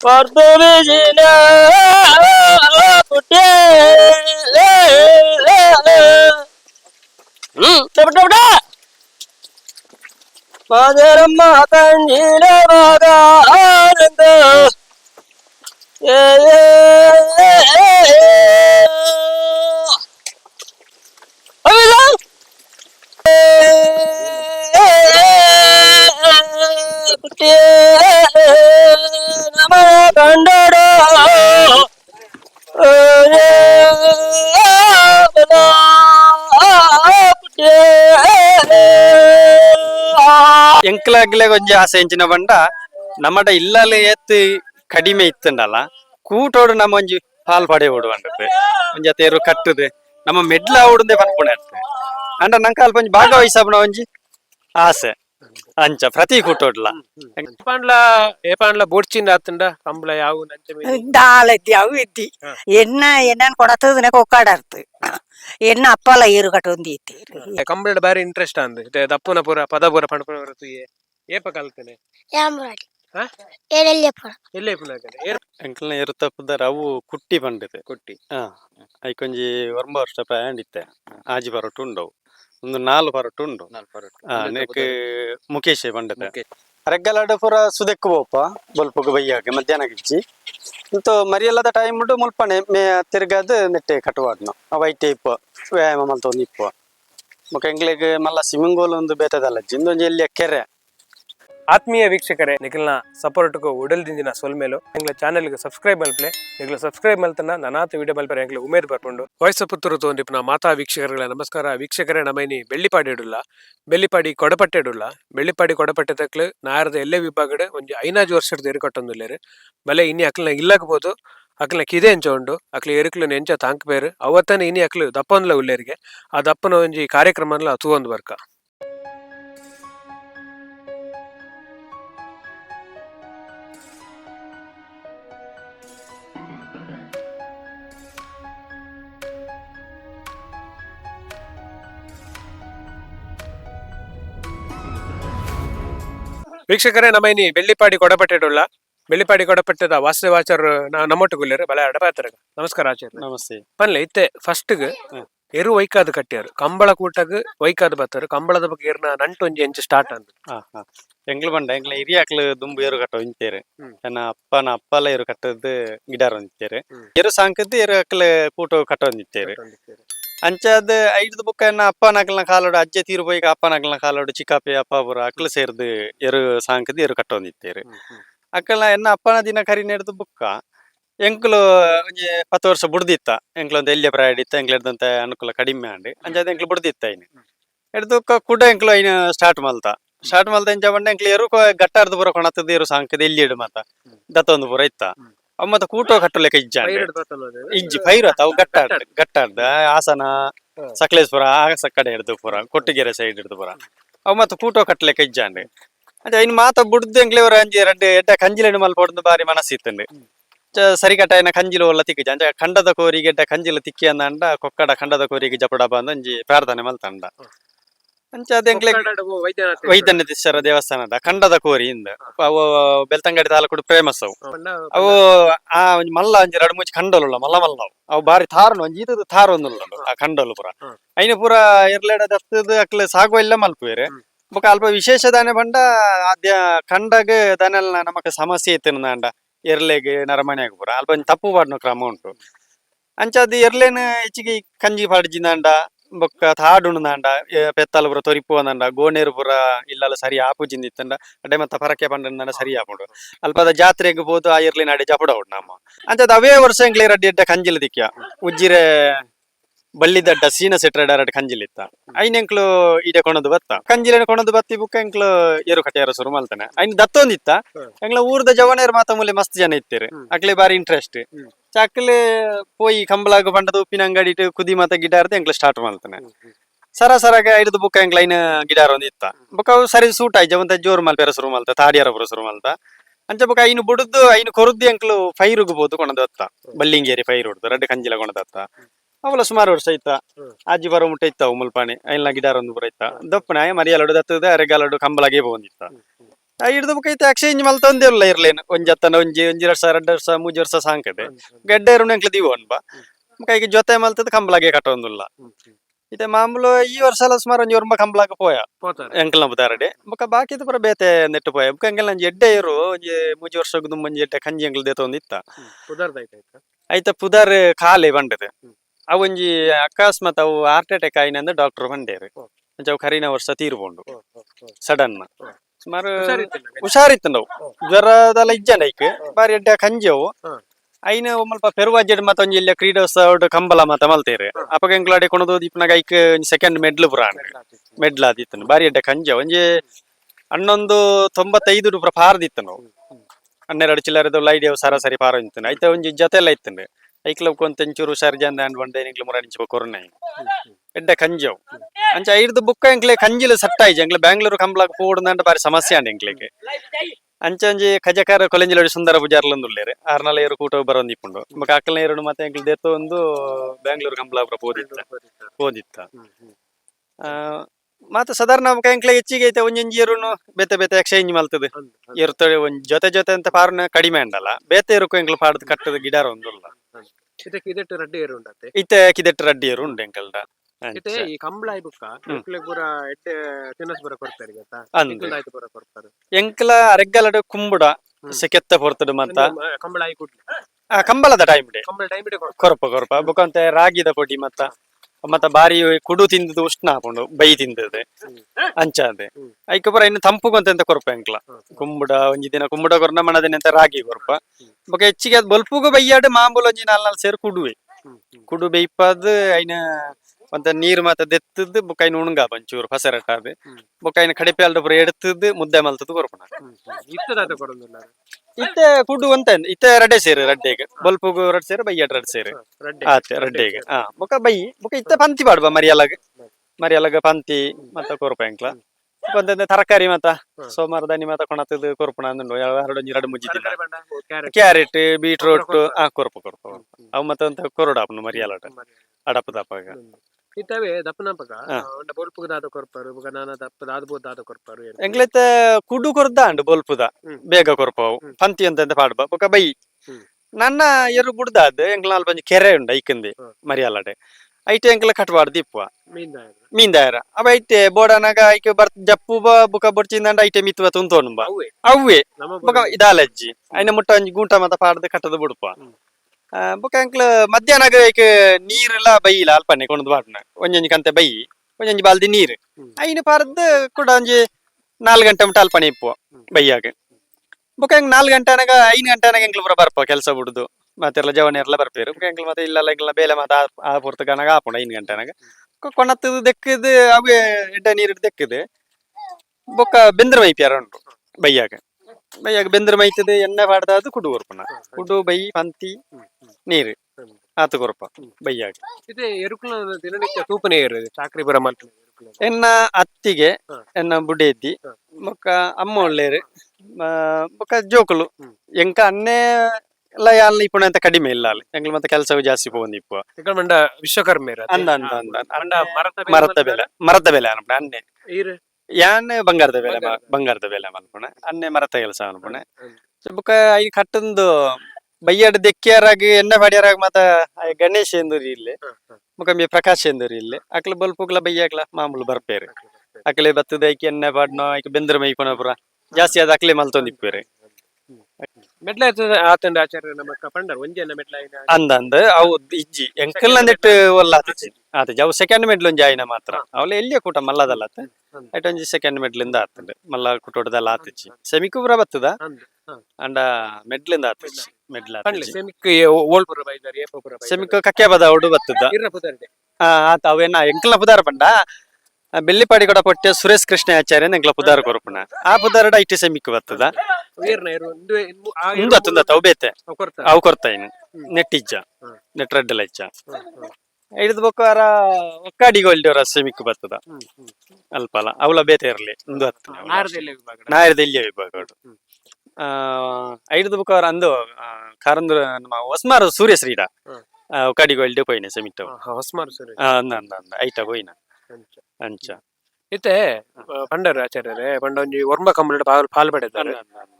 ಪರ್ತುಬಿಸಿನ ಪುಟ್ಟೆ ಹ್ಮ್ ಟಪ ಟಪ ಕಂಡಡ ಎಂಕ್ಲಾಗ್ಲೆ ಒಂಜಿ ಆಸೆ ಎಂಚಿನ ಬಂಡ. ನಮ್ಮಡ ಇಲ್ಲಲೆ ಎತ್ತು ಕಡಿಮೆ ಇತ್ತಂಡಲ್ಲ ಕೂಟೋಡು ನಮ್ಮ ಒಂಜಿ ಹಾಲ್ ಪಡೆ ಓಡು ಅಂಡದು ಒಂಜಿ ತೇರು ಕಟ್ಟುದು. ನಮ್ಮ ಮೆಡ್ಲ ಓಡುಂದೆ ಪನ್ಪುಣ ಅಂಡ ನಂಗೆ ಅಲ್ಪ ಒಂಜಿ ಭಾಗವಹಿಸಬಣ ಒಂಜಿ ಆಸೆ. ಅಂಚ ಪ್ರತಿ ಕೂಟೋಡ್ಲ. పండ్ల ఏ పండ్ల ಆತಂಡ ಕಂಬಳ ಯಾವು యావు ದಾಳದ್ದಿ ಅವು ಇದ್ದಿ. ಎನ್ನ ಎನ್ನ ಕೊಡತದನೆ ಕೊಕ್ಕಾಡರ್ತು ಎನ್ನ ಅಪ್ಪಲ ಏರು ಕಟ್ಟೊಂದಿ ಕಂಬಳ ಬಾರಿ ಇಂಟ್ರೆಸ್ಟ್ ಅಂದ್. ಇತ್ತೆ ದಪ್ಪುನ ಪೂರ ಪದ ಪೂರ ಪಣಪುನ ಪೂರ ತುಯ್ಯೆ ಏಪ ಕಲ್ತನೆ ಯಾಮ್ರಾಡಿ. ಹ? ಎಲ್ಲೇ ಏರ್ ತಪ್ಪದಾರ ಅವು ಕುಟ್ಟಿ ಬಂಡಿದೆ ಕುಟ್ಟಿ. ಹಾ. ಐಕೊಂಜಿ ಒಂಬ ವರ್ಷ ಪ್ರಯಾಣಿತ್ತೆ ಆಜಿ ಬರೋಟು ಉಂಡವು. ಒಂದು ನಾಲ್ ಪರೋಟ ಉಂಡು ಆ, ನೆಕ್ ಮುಖೇಶ್ ಬಂಡದೆ ರೆಗ್ಗಲಾಡು ಪೂರ ಸುದೆಕ್ಕು ಬೋಪ ಬಲ್ಪುಗ ಬೈಯಾಗ ಮಧ್ಯಾಹ್ನ ಗಿಚ್ಚಿ ಇಂತು ಮರಿಯಲ್ಲದ ಟೈಮ್ ಉಂಡು ಮುಲ್ಪನೆ ಮೇ ತಿರ್ಗದ್ ನೆಟ್ಟೆ ಕಟ್ಟುವಾಡ್ನು ವೈಟ್ ಇಪ್ಪ ವ್ಯಾಯಾಮ ಮಲ್ತ ಒಂದು ಇಪ್ಪ ಮುಖ ಎಂಗ್ಲಿಗೆ ಮಲ್ಲ ಸ್ವಿಮ್ಮಿಂಗ್ ಪೂಲ್ ಒಂದು ಬೇತದಲ್ಲ ಜಿಂದೊಂಜಿ ಎಲ್ಲಿಯ ಕೆರೆ. ಆತ್ಮೀಯ ವೀಕ್ಷಕರೇ, ನಿಖಿಲ್ನ ಸಪೋರ್ಟ್ಗೂ ಉಡಲ್ ದಿಂದಿನ ಸೊಲ್ಮೇಲು ಎಂಗ್ಲ ಚಾನೆಲ್ಗೆ ಸಬ್ಸ್ಕ್ರೈಬ್ ಮಲ್ಪಲೆ, ನಿಗ್ಲ ಸಬ್ಸ್ಕ್ರೈಬ್ ಮಲ್ತನ ನನಾತ ವಿಡಿಯೋ ಮಲ್ಪರೆ ಎಂಗ್ಲ ಉಮೇದ್ ಬರ್ಕೊಂಡು. ವಯಸ್ಸು ಪುತ್ತೂರು ತೋಂದಿಪ್ಪನ ಮಾತಾ ವೀಕ್ಷಕರುಗಳ ನಮಸ್ಕಾರ. ವೀಕ್ಷಕರೇ ನಮೈನಿ ಬೆಳ್ಳಿಪಾಡಿ ಇಡುಲ್ಲ. ಬೆಳ್ಳಿಪಾಡಿ ಕೊಡಪಟ್ಟೆ ಇಡುಲ್ಲ. ಬೆಳ್ಳಿಪಾಡಿ ಕೊಡಪಟ್ಟೆ ತಕ್ಲು ನಾರದ ಎಲ್ಲೇ ವಿಭಾಗಡ್ ಒಂದು ಐನಾಜು ವರ್ಷದ ಎರು ಕಟ್ಟೊಂದುಲ್ಲೇರು ಬಲೆ ಇನ್ನಿ ಅಕ್ಲನ ಇಲ್ಲಕ್ಬೋದು ಅಕ್ಲ ಕಿದೆ ಎಂಚ ಉಂಡು. ಅಕ್ಲ ಎರುಕ್ಲು ಎಂಚ ತಾಂಕ್ ಬೇರು ಅವತ್ತನೇ ಇನ್ನಿ ಅಕ್ಲು ದಪ್ಪನ್ಲ ಉಲ್ಲೇರಿಗೆ. ಆ ದಪ್ಪನ ಒಂಜಿ ಕಾರ್ಯಕ್ರಮನ್ಲ ತೂವೊಂದು ಬರ್ಕ. ವೀಕ್ಷಕರೇ ನಮ್ಮ ಇನ್ನಿ ಬೆಳ್ಳಿಪಾಡಿ ಕೊಡಪಟ್ಟೆಡುಲ್ಲ ಬೆಳ್ಳಿಪಾಡಿ ಕೊಡಪಟ್ಟೆದ ವಾಸ್ತವಾಚಾರ ನಮ್ಮೊಟ್ಟುಗುಲ್ಲೇರು ಬಲ ಅಡಪಾತರ ನಮಸ್ಕಾರ ಆಚಾರ್ಯ. ನಮಸ್ತೆ. ಪನ್ಲೆ ಇತ್ತೆ ಫಸ್ಟ್ಗೆ ಎರು ವೈಕಾದ ಕಟ್ಟಿಯಾರು. ಕಂಬಳ ಕೂಟಗ್ ವೈಕಾದ ಬತ್ತಾರು. ಕಂಬಳದ ಬಗ್ಗೆ ಏರ್ನ ನಂಟು ಒಂಜಿ ಎಂಚ ಸ್ಟಾರ್ಟ್ ಅಂದ್ ಎಂಗ್ಲು ಬಂಡ ಎಂಗ್ಲ ಹಿರಿಯಾಕ್ಲು ದುಂಬು ಏರು ಕಟ್ಟ ಒಂಚೇರು. ನನ್ನ ಅಪ್ಪನ ಅಪ್ಪಲ ಏರು ಕಟ್ಟದ್ದು ಗಿಡಾರ ಒಂಚೇರು. ಎರು ಸಾಂಕದ್ದು ಎರು ಅಕ್ಲು ಕೂಟ ಕಟ್ಟ ಒಂದಿತ್ತೇರು ಅಂಚಾದ್ ಎನ್ನ ಅಪ್ಪ ಅಕ್ಲನ ಕಾಲೋಡು ಅಜ್ಜೆ ತೀರು ಬೈಕ ಅಪ್ಪ ಅಕ್ಲನ ಕಾಲೋಡು ಚಿಕಾಪೆ ಅಪ್ಪ ಬರು ಅಕ್ಲು ಸೇರ್ದು ಎರು ಸಾಂಕದ ಎರು ಕಟ್ಟ ಅಕ್ಕಲ್ನ ಅಕ್ಕಲ ಎನ್ನ ಅಪ್ಪನ ದಿನ ಕರಿ ನೆಡ್ದು ಬುಕ್ಕ ಎಂಕ್ಲು ಒಂಜಿ ಪತ್ತು ವರ್ಷ ಬುಡ್ದಿತ್ತ. ಎಂಕ್ಲು ಒಂದು ಎಲ್ಯ ಪ್ರಾಯ ಇತ್ತ ಎಂಕ್ಲು ಹಿಡ್ದಂತ ಅನುಕೂಲ ಕಡಿಮೆ ಆಂಡ್ ಅಂಚಾದ ಎಂಕ್ಲು ಬುಡ್ದಿತ್ತ ಇನ್ನು. ಹಿಡ್ದು ಕುಡ ಎಂಕ್ಲು ಐನ್ ಸ್ಟಾರ್ಟ್ ಮಲ್ತ. ಸ್ಟಾರ್ಟ್ ಮಲ್ತ ಎಂಚ ಬಂಡ ಎಂಕ್ಲು ಎರು ಗಟ್ಟಾರ್ದು ಪೂರ ಕೊಣತ್ತದ ಎರು ಸಾಂಕದ ಎಲ್ಲಿ ಇಡು ಮತ್ತ. ದತ್ತೊಂದು ಪೂರ ಇತ್ತ. ಅವ್ ಕೂಟ ಕೂಟೋ ಕಟ್ಟಲೆಕ ಇಜ್ಜ ಇಜ್ಜಿ ಪೈರು ಅವು ಗಟ್ಟ ಗಟ್ಟಾಡ್ದ ಹಾಸನ ಹ್ಮ್. ಸಕಲೇಶ್ಪುರ ಆ ಸ ಕಡೆ ಹಿಡ್ದು ಪೂರ ಕೊಟ್ಟಿಗೆರೆ ಸೈಡ್ ಹಿಡ್ದು ಪೂರ. ಅವು ಮತ್ತ ಕೂಟೋ ಕಟ್ಟಲೆಕ ಇಜ್ಜಾಂಡ್ ಅದೆ. ಇನ್ ಮಾತ ಬುಡ್ದು ಎಂಕ್ಲೆ ಇವ್ರ ಅಂಜಿ ಎರಡು ಎಡ್ಡ ಕಂಜಿಲೆಣ್ಣು ಮಲ್ಪೊಡ್ದು ಬಾರಿ ಮನಸ್ಸಿತ್ತಂಡು ಚ- ಸರಿ ಕಟ್ಟಾಯನ ಕಂಜಿಲು ಒಲ್ಲ ತಿಕ್ಕಿಜ ಅಂಚ ಖಂಡದ ಕೋರಿಗೆ ಎಡ್ಡ ಕಂಜಿಲು ತಿಕ್ಕಿ ಅಂದಂಡ ಕೊಕ್ಕಡ ಖಂಡದ ಕೋರಿಗೆ ವೈದ್ಯನಾಥೇಶ್ವರ ದೇವಸ್ಥಾನದ ಖಂಡದ ಕೋರಿಯಿಂದ. ಅವು ಬೆಳ್ತಂಗಡಿ ತಾಲೂಕು ಫೇಮಸ್ ಅವು. ಅವು ಆ ಒಂಜಿ ಮಲ್ಲ ಒಂಜಿ ಎರಡು ಮೂಜಿ ಖಂಡಲು ಮಲ್ಲ ಮಲ್ಲ ಅವು ಅವು ಬಾರಿ ತಾರನು ಒಂಜಿ ಇದು ತಾರ ಒಂದು ಆ ಖಂಡಲು ಪುರ. ಐನ ಪೂರ ಎರ್ಲೆಡ ದತ್ತದ ಅಕ್ಲೆ ಸಾಗೋ ಇಲ್ಲ ಮಲ್ಪುವೆರೆ ಬೊಕ ಅಲ್ಪ ವಿಶೇಷ ದಾನೆ ಬಂಡ ಅದ್ಯ ಖಂಡಗ ದನೆಲ್ಲ ನಮಕ್ ಸಮಸ್ಯೆ ಇತ್ತಿನ ದಾಂಡ ಎರ್ಲೆಗ್ ನರಮನೆಯಾಗ ಪೂರ. ಅಲ್ಪ ಒಂಜಿ ತಪ್ಪು ಪಾಡ್ನ ಕ್ರಮ ಉಂಟು. ಅಂಚಾದ್ ಎರ್ಲೇನ್ ಹೆಚ್ಚಿಗೆ ಕಂಜಿ ಪಾಡ್ಜಿಂದಾಂಡ ಬೊಕ್ಕ ತಾಡುಂದಾಂಡ ಪೆತ್ತಲ ಪೂರ ತೊರಿಪು ಅಂದಂಡ ಗೋಣೇರು ಪುರ ಇಲ್ಲಲ್ಲ ಸರಿ ಆಪುಜಿಂದಿತ್ತಂಡ ಅಡೆ ಮತ್ತ ಪರಕೆ ಪಂಡ ಸರಿ ಆಪುಂಡು. ಅಲ್ಪದ ಜಾತ್ರೆಗ್ ಬೋದು ಆ ಇರ್ಲಿ ನಾಡಿ ಜಪಡ ಉಂಡು ನಮ್ಮ. ಅಂಚದ ಅವೇ ವರ್ಷ ಎಂಕ್ಲೆ ರಡ್ಡಿ ಎಡ್ಡ ಕಂಜಿಲ್ ದಿಕ್ಯ. ಉಜ್ಜಿರೆ ಬಳ್ಳಿದಡ್ಡ ಸೀನ ಸೆಟ್ರ ಡೈರೆಕ್ಟ್ ಕಂಜಿಲಿತ್ತ ಐನೆಂಕ್ಲು ಇಡೆ ಕೊಣದು ಬತ್ತ. ಕಂಜಿಲ ಕೊಣದು ಬತ್ತಿ ಬುಕ್ಕ ಎಂಕ್ಲು ಏರು ಕಟ್ಟಿಯಾರ ಸುರು ಮಾಲ್ತಾನೆ. ಐನ್ ದತ್ತೊಂದಿತ್ತ. ಎಂಗ್ಲ ಎಂಕ್ಲ ಊರ್ದ ಜವನೇರ್ ಮಾತ ಮೂಲೆ ಮಸ್ತ್ ಜನ ಇತ್ತೀರಿ. ಅಕ್ಲೆ ಬಾರಿ ಇಂಟ್ರೆಸ್ಟ್ ಚಕ್ಲೆ ಪೋಯಿ ಕಂಬಳಾಗ ಬಂಡದ ಉಪ್ಪಿನ ಅಂಗಡಿ ಇಟ್ಟು ಕುದಿ ಮಾತ ಗಿಟಾರ್ದ ಎಂಕ್ಲ ಸ್ಟಾರ್ಟ್ ಮಾಡ್ತಾನೆ. ಸರ ಸರಾಗ ಐದು ಬುಕ್ ಎಂಕ್ಲ ಲೈನ್ ಗಿಟಾರ್ ಒಂದ್ ಇತ್ತ. ಬುಕ್ ಅವು ಸರಿ ಸೂಟ್ ಆಯ್ತು ಜವಂತ ಜೋರ್ ಮಲ್ಪೆರ ಶುರು ಮಲ್ತ, ತಾಡಿಯಾರ ಬರೋ ಶುರು ಮಲ್ತ. ಅಂಚ ಬುಕ್ ಐನು ಬುಡದ್ದು ಐನು ಕೊರದ್ದು ಎಂಕ್ಲು ಫೈರ್ ಬೋದು ಕೊಣದ ಅತ್ತ. ಬಲ್ಲಿಂಗೇರಿ ಫೈರ್ ಹೊಡ್ದು ರೆಡ್ ಕಂಜಿಲ ಕೊಣದ ಅತ್ತ. ಅವಲ ಸುಮಾರು ವರ್ಷ ಇತ್ತ. ಅಜ್ಜಿ ಬರೋ ಮುಟ್ಟ ಇತ್ತ ಮುಲ್ಪಾಣಿ. ಐನ ಗಿಟಾರ್ ಒಂದು ಬರ ಇತ್ತ. ದಪ್ಪನ ಮರಿಯಲಡು ದತ್ತದ ಅರೆಗಾಲಡು ಕಂಬಳಗೆ ಬಂದಿತ್ತ. ಹಿಡಿದು ಬುಕೈತೆ ಮಲ್ತ ಮಲ್ ತಂದೆಲ್ಲ ಇರ್ಲೇನು. ಒಂಜಿ ಅತ್ತನ ಒಂಜಿ ಒಂಜಿ ವರ್ಷ ಎರಡು ವರ್ಷ ಮೂಜಿ ವರ್ಷ ಸಾಂಕದೆ. ಗಡ್ಡೆ ಇರೋ ಎಂಕ್ಲ ದೀವ ಅನ್ಬ ಕೈಗೆ ಜೊತೆ ಮಲ್ತದ ಕಂಬಲಾಗೆ ಕಟ್ಟೊಂದುಲ್ಲ. ಇದೆ ಮಾಮೂಲು ಈ ವರ್ಷ ಎಲ್ಲ ಸುಮಾರು ಒಂಜಿ ಒರ್ಮ ಕಂಬಲಾಗ ಪೋಯ. ಎಂಕಲ್ ನಮ್ಮ ತಾರಡೆ ಬುಕ ಬಾಕಿದ ಪರ ಬೇತೆ ನೆಟ್ಟು ಪೋಯ. ಬುಕ ಎಂಕಲ್ ನಂಜ್ ಎಡ್ಡೆ ಇರು ಒಂಜಿ ಮೂಜಿ ವರ್ಷ ಒಂಜಿ ಎಡ್ಡೆ ಕಂಜಿ ಎಂಕಲ್ ದೇತ ಒಂದಿತ್ತ ಆಯ್ತ ಪುದರ್ ಕಾಲೆ ಬಂಡದೆ. ಅವೊಂಜಿ ಅಕಸ್ಮಾತ್ ಅವು ಹಾರ್ಟ್ ಅಟ್ಯಾಕ್ ಆಯಿನ ಡಾಕ್ಟರ್ ಬಂಡೇರು ಅವು ಕರೀನ ವರ್ಷ ತೀರ್ಬೋಂಡು ಸಡನ್. ಸುಮಾರು ಹುಷಾರಿತ್ತು ನಾವು. ಜ್ವರದಲ್ಲ ಇಜ್ಜನ ಐಕ್ ಬಾರಿ ಎಡ್ಡೆ ಕಂಜವು. ಐನ ಒಮ್ಮಲ್ಪ ಪೆರುವಾಜೆಡ್ ಒಂಜಿ ಇಲ್ಲ ಕ್ರೀಡೋತ್ಸವ ಕಂಬಲ ಮತ ಮಲ್ತೇರಿ ಅಪಗ ಎಂಕ್ಲಾಡೆ ಕೊಣದು ದೀಪನಾಗ ಐಕ್ ಸೆಕೆಂಡ್ ಮೆಡ್ಲ್ ಪುರಾಣ ಮೆಡ್ಲ್ ಆದಿತ್ತು. ಬಾರಿ ಎಡ್ಡೆ ಕಂಜ ಒಂಜಿ ಹನ್ನೊಂದು ತೊಂಬತ್ತೈದು ರೂಪಾಯಿ ಪಾರದಿತ್ತು ನಾವು. ಹನ್ನೆರಡು ಚಿಲ್ಲರೆದು ಲೈಡಿಯವ್ ಸರಾಸರಿ ಪಾರ ಇತ್ತು ಐತೆ ಒಂಜಿ ಜೊತೆಲ್ಲ ಇತ್ತು ಐಕ್ಲ ಕೊಂತ ಎಂಚೂರು ಹುಷಾರ್ ಜಂದ ಅಂಡ್ ಒಂದೇ ನಿಂಗ್ಲು ಮುರ ನಿಂಚ ಕೊರೋನಾ ಎಡ್ಡೆ ಕಂಜವು. ಅಂಚ ಐರ್ದು ಬುಕ್ಕ ಎಂಕ್ಲೆ ಕಂಜಿಲು ಸಟ್ಟ ಆಯ್ತು. ಎಂಕ್ಲೆ ಬ್ಯಾಂಗ್ಳೂರು ಕಂಬ್ಲಾಕ್ ಅಂತ ಬಾರಿ ಸಮಸ್ಯೆ ಅಂಡ್ ಎಂಕ್ಲೆಗೆ. ಅಂಚ ಒಂಜಿ ಕಜಕಾರ ಕೊಲೆಂಜಿಲೋಡಿ ಸುಂದರ ಪೂಜಾರ್ಲಂದುಲ್ಲೇರೆ ಆರ್ನಲ ಏರು ಕೂಟ ಬರೋಂದಿಪ್ಪುಂಡು ಮಕ್ಕ ಅಕ್ಕಲ್ನ ಎರಡು ಮತ್ತೆ ಎಂಕ್ಲೆ ದೆತ್ತು ಒಂದು ಬ್ಯಾಂಗ್ಳೂರು ಪೂರ ಪೋದಿತ್ತ. ಪೋದಿತ್ತ. ಆ, ಮಾತ ಸಾಧಾರಣ ಎಂಕ್ಲೆ ಹೆಚ್ಚಿಗೆ ಐತೆ ಒಂಜೊಂಜಿ ಏರುನು ಬೇತೆ ಬೇತೆ ಎಕ್ಸ್ಚೇಂಜ್ ಮಲ್ತದೆ. ಇರ್ತದೆ ಒಂದ್ ಜೊತೆ ಜೊತೆ ಅಂತ ಪಾರ್ನ ಕಡಿಮೆ ಅಂಡಲ್ಲ. ಬೇತೆ ಇರುಕು ಎಂಕ್ಲು ಪಾಡ್ದು ಕಟ್ಟದ ಗಿಡಾರ ಒಂದುಲ್ಲ. ಇತ್ತೆ ಕಿದೆಟ್ಟು ರಡ್ಡಿ ಏರು ಉಂಡತ್ತೆ ಇತ್ತೆ ಕಿದೆಟ್ಟು ರಡ್ಡಿ ಏರು ಉಂಡು ಎಂಕಲ್ಡ ಇತ್ತೆ ಈ ಕಂಬಳ ಬುಕ್ಕ ಎಂಕ್ಲೆ ಪೂರ ಎಡ್ಡೆ ತಿನ್ನಸ್ ಬರ ಕೊಡ್ತಾರೆ ಗೊತ್ತಾ? ಅಂದು. ಆಯ್ತು ಬರ ಕೊಡ್ತಾರೆ. ಎಂಕ್ಲ ಅರೆಗ್ಗಲಡು ಕುಂಬುಡ ಸೆಕೆತ್ತ ಪೊರ್ತಡು ಮತ್ತ ಕಂಬಳ ಆಯ್ ಕುಡ್ಲಿ. ಆ ಕಂಬಳದ ಟೈಮ್ ಡೇ ಕಂಬಳ ಟೈಮ್ ಇಡೆ ಕೊಡ್ತಾರೆ. ಕೊರಪ ಕೊರಪ. ಬೊಕಂತೆ ರಾಗಿದ ಪೊಡಿ ಮತ್ತ. ಮತ್ತ ಬಾರಿ ಕುಡು ತಿಂದದು ಉಷ್ಣ ಹಾಕೊಂಡು ಬೈ ತಿಂದದೆ ಅಂಚಾದೆ ಹ್ಮ್. ಐಕ ಪುರ ಇನ್ನು ತಂಪು ಎಂತ ಕೊರಪ ಎಂಕ್ಲ. ಕುಂಬುಡ ಒಂಜಿ ದಿನ ಕುಂಬುಡ ಕೊರ್ನ ಮಣದಿನ ಅಂತ ರಾಗಿ ಕೊರಪ. ಬೊಕ ಹೆಚ್ಚಿಗೆ ಅದ್ ಬಲ್ಪುಗು ಬೈಯಾಡು ಮಾಮೂಲು ಒಂಜಿ ನಾಲ್ ನಾಲ್ ಸೇರು ಕುಡುವೆ. ಕುಡು ಬೇಯ್ಪದ್ ಐನ ಒಂತ ನೀರು ಮಾತ ದೆತ್ತದ್ ಬುಕ್ಕಾಯಿನ ಐನ ಉಣ್ಗ ಒಂಚೂರು ಫಸರಟಾದ್ ಹ್ಮ್. ಬೊಕ ಐನ ಕಡಿಪೆ ಅಲ್ದ ಪುರ ಎಡ್ತದ್ ಮುದ್ದೆ ಮಲ್ತದ್ ಕೊರಪನ. ಇತ್ತದಾತ ಕೊಡೋದಿಲ್ಲ ಇತ್ತೆ ಕುಡು ಅಂತ ಇತ್ತೆ ರಡ್ಡೆ ಸೇರು ರಡ್ಡೆಗೆ. ಬಲ್ಪುಗು ರಡ್ ಸೇರು ಬೈಯಡ್ ರಡ್ ಸೇರು. ರಡ್ಡೆ ಆತೆ ರಡ್ಡೆಗೆ. ಹಾ ಬೊಕ ಬೈ ಬೊಕ ಇತ್ತೆ ಪಂತಿ ಪಾಡ್ಬ ಮರಿಯಲಾಗ. ಮರಿಯಲಾಗ ಪಂತಿ ಮತ್ತ ಕೊರಪ ಎಂಕ್ಲ. ತರಕಾರಿ ಮತ್ತ ಸೋಮವಾರ ದನಿ ಮತ್ತ ಕೊಣತದ ಕೊರಪಣ ಅಂದುಂಡು. ಎರಡು ಒಂಜಿ ಎರಡು ಮುಜ್ಜಿ ದಿನ ತರಕಾರಿ ಕ್ಯಾರೆಟ್. ಬೀಟ್ರೂಟ್ ಆ ಕೊರಪ ಕೊರಪ ಅವು ಮತ್ತೆ ಕೊರಡ ಕೊರಡಾಪ್ನು ಮರಿಯಲಟ. ಅಡಪ ದಪ್ಪಗ ಇತ್ತವೆ ದಪ್ಪನ ಪಗ ಒಂದ ಬೊಲ್ಪುಗ ದಾದ ಕೊರ್ಪರು ಬೊಕ ನಾನ ದಪ್ಪ ದಾದ ದಾದ ಕೊರ್ಪಾರು ಏನು ಎಂಗ್ಲೆತ್ತ ಕುಡು ಕೊರ್ದ ಅಂಡ ಬೊಲ್ಪುದ. ಬೇಗ ಕೊರ್ಪವು ಪಂತಿ ಅಂತ ಪಾಡ್ಬ. ಬೊಕ ಬೈ. ನನ್ನ ಎರು ಬುಡ್ದಾದ್ ಎಂಗ್ಲ ನಾಲ್ ಬಂಜಿ ಕೆರೆ ಉಂಡ ಐಕಂದೆ ಮರಿಯಲ್ಲಡೆ. ಮರಿಯಲಡೆ ಐತೆ ಎಂಕ್ಲ ಕಟ್ಬಾರ್ದು ಮೀನ್ ಮೀಂದಾಯರ ಅವ ಐತೆ ಬೋಡನಾಗ ಐಕೆ ಬರ್ತ ಜಪ್ಪು ಬುಕ ಬೊಡ್ಚಿಂದಂಡ ಐಟೆ ಮಿತ್ವ ತುಂತೋನು ಬಾ. ಅವೇ ಅವ್ವೆ. ಬೊಕ ಇದಾಲಜ್ಜಿ. ಐನ ಮುಟ್ಟ ಒಂಜಿ ಗೂಂಟ ಮತ ಪಾಡ್ದು ಕಟ್ಟದ ಬುಡ್ಪ. ಬೊಕ ಎಂಕ್ಲ ಮಧ್ಯಾಹ್ನಗ ಐಕೆ ನೀರೆಲ್ಲ ಬೈಯಿಲ ಅಲ್ಪನೆ ಕೊಣದು ಬಾಡ್ನ ಒಂಜೊಂಜಿ ಕಂತೆ ಬೈ ಒಂಜೊಂಜಿ ಬಾಲ್ದಿ ನೀರು. ಹ್ಮ್. ಐನ ಪಾರ್ದು ಕೂಡ ಒಂಜಿ ನಾಲ್ ಗಂಟೆ ಮುಟ್ಟ ಅಲ್ಪನೆ ಇಪ್ಪು ಬೈಯಾಗ ಬೊಕ ಹೆಂಗ್. ನಾಲ್ ಗಂಟೆನಾಗ ಐನ್ ಗಂಟೆನಾಗ ಎಂಕ್ಲ ಪೂರ ಬರ್ಪ ಕೆಲಸ ಬಿಡುದು. ಮತ್ತೆಲ್ಲ ಜವನಿ ಎಲ್ಲ ಬರ್ಪೇರು. ಬೊಕ ಎಂಕ್ಲ ಮತ್ತೆ ಇಲ್ಲ ಇಲ್ಲ ಬೇಲೆ ಮತ ಆ ಪೂರ್ತ ಗನಗ ಆಪುಂಡ ಐನ್ ಗಂಟೆನಾಗ ಕೊಣತ್ತದು ದೆಕ್ಕದು ಅವೇ ಎಡ್ಡ ನೀರು ದೆಕ್ಕದು. ಬೊಕ್ಕ ಬೆಂದ್ರ ಮೈಪ್ಯಾರ ಉಂಟು ಬೈಯಾಗ ಬೈಯಾಗ ಬೆಂದ್ರ ಮೈತದೆ ಎಣ್ಣೆ ಪಾಡ್ದಾದು ಕುಡು ಕೊರ್ಪನ ಕುಡು ಬೈ ಪಂತಿ ನೀರು ಆತು ಕೊರಪ ಬೈಯಾಗ ಇದು ಎರುಕುಲ ದಿನನಿತ್ಯ ತೂಪನೇ ಇರೋದು ಚಾಕ್ರಿ ಬರ ಮಲ್ಪನೆ ಎರುಕುಲ ಎನ್ನ ಅತ್ತಿಗೆ ಎನ್ನ ಬುಡೇದ್ದಿ ಎದ್ದಿ ಬೊಕ್ಕ ಅಮ್ಮ ಒಳ್ಳೇರು ಬೊಕ್ಕ ಜೋಕುಲು. ಎಂಕ ಅನ್ನೇ ಎಲ್ಲ ಯಾಲ್ ಇಪ್ಪಣ ಅಂತ ಕಡಿಮೆ ಇಲ್ಲ ಅಲ್ಲಿ. ಎಂಗ್ಲ ಮತ್ತೆ ಕೆಲಸವು ಜಾಸ್ತಿ ಪೋಂದಿ ಇಪ್ಪ ಮಂಡ ವಿಶ್ವಕರ್ಮ ಅಂದ. ಅಂದ ಅಂದ ಮರದ ಬೆಲೆ ಮರದ ಬೆಲೆ ಅನ್ನೆ. ಯಾನ್ ಬಂಗಾರದ ಬೆಲೆ ಮ- ಬಂಗಾರದ. ಬೆಲೆ ಮಲ್ಪುಣ ಅನ್ನೆ ಮರತ ಕೆಲಸ ಅನ್ಪುಣ ಹ್ಮ್. ಬೊಕ್ಕ ಐ ಕಟ್ಟಂದು ಬಯ್ಯಾಡ್ ದೆಕ್ಕಿಯರಾಗಿ ಎಣ್ಣೆ ಪಾಡ್ಯಾರಾಗ ಮತ್ತ ಆ ಗಣೇಶ್ ಎಂದೂರಿ ಇಲ್ಲಿ. ಮುಖಂಬಿ ಪ್ರಕಾಶ್ ಎಂದೂರಿ ಇಲ್ಲಿ. ಅಕ್ಲ ಬಲ್ಪುಗ್ಲ ಬಯ್ಯಾಕ್ಲ ಮಾಮೂಲು ಬರ್ಪೇರಿ. ಅಕ್ಲೆ ಬತ್ತದ ಐಕಿ ಎಣ್ಣೆ ಪಾಡ್ನೋ ಐಕ ಬೆಂದ್ರ ಮೈಪುನ ಪುರ. ಜಾಸ್ತಿ ಅದ ಅಕ್ಲೆ ಮಲ್ತೊಂದಿಪ್ಪೇರು ಮೆಡ್ಲ ಆತಂಡ ಆಚಾರ್ಯ ನಮ್ಮ ಪಂಡರ್ ಒಂಜೆನ ಮೆಡ್ಲ ಅಂದ ಅಂದ ಅವು ಇಜ್ಜಿ ಎಂಕಲ್ ನಂದಿಟ್ಟು ಒಲ್ಲ ಆತಜಿ ಆತಜಿ ಅವು ಸೆಕೆಂಡ್ ಮೆಡ್ಲ್ ಒಂಜಿ ಆಯ್ನ ಮಾತ್ರ. ಅವಲ ಎಲ್ಲಿಯ ಕೂಟ ಮಲ್ಲದಲ್ಲ ಆತ. ಐಟ ಒಂಜಿ ಸೆಕೆಂಡ್ ಮೆಡ್ಲಿಂದ ಆತಂಡ ಮಲ್ಲ ಕುಟೋಟದಲ್ಲ ಆತಜಿ ಸೆಮಿಕು ಪುರ ಬತ್ತದ? ಅಂಡ ಮೆಡ್ಲಿಂದ ಆತಜಿ ಮೆಡ್ಲ್ ಸೆಮಿಕ್ ಓಲ್ಪುರ ಬೈದಾರಿ ಏಪಪುರ ಸೆಮಿಕು ಕಕ್ಕೆ ಬದ ಅವಡು ಬತ್ತದ? ಆತ ಅವೇನ ಎಂಕಲ್ನ ಪುದಾರ ಪಂಡ? ಆ ಬೆಳ್ಳಿಪಾಡಿ ಕೂಡ ಪೊಟ್ಟೆ ಸುರೇಶ್ ಕೃಷ್ಣ ಆಚಾರ್ಯ ಎಂಕಲ ಪುದಾರ ಕೊರಪುಣ. ಆ ಪುದಾರಡ ಐಟಿ ಸೆಮಿಕ್ ಬತ್ತದ? ಒಂದು ಇನ್ನು ಆ ತುಂದ ಅವು ಬೇತೆ ಅವು ಕೊಡ್ತಾರೆ ಅವು ಕೊರ್ತಾಯಿನ ನೆಟ್ಟಿಜ್ಜ. ನೆಟ್ ರೆಡ್ಡಲ ಇಜ್ಜ. ಹಿಡಿದ ಬೊಕ್ಕಾರ ಒಕ್ಕಾಡಿ ಗೋಲ್ಡಿಯವರ ಸೆಮಿಕ್ ಬರ್ತದ. ಹ್ಮ್, ಹ್ಮ್. ಅಲ್ಪಲ ಅವಳ ಬೇತೆ ಇರಲಿ ಒಂದು ಹತ್ತು ನಾಯರದ ಇಲ್ಲಿಯ ವಿಭಾಗಗಳು ಐದು ಬುಕ್ಕವರ ಅಂದು ಕಾರಂದ್ರ ನಮ್ಮ ಹೊಸ್ಮಾರ ಸೂರ್ಯ ಶ್ರೀಡ ಹ್ಮ್. ಒಕ್ಕಾಡಿ ಗೋಲ್ಡ್ ಪೋಯಿನ ಸೆಮಿಟ್ ಹೊಸ್ಮಾರ ಸೂರ್ಯ ಅಂದ ಅಂದ ಅಂದ. ಐಟ ಪೋಯಿನ ಅಂಚ. ಇತ್ತೆ ಪಂಡರ್ ಆಚಾರ್ಯರೇ ಪಂಡ ಒಂಜಿ ಒರ್ಮ ಕಂಬಳ ಪಾಲ್ ಪಾಲ್ ಪಡೆದಾರೆ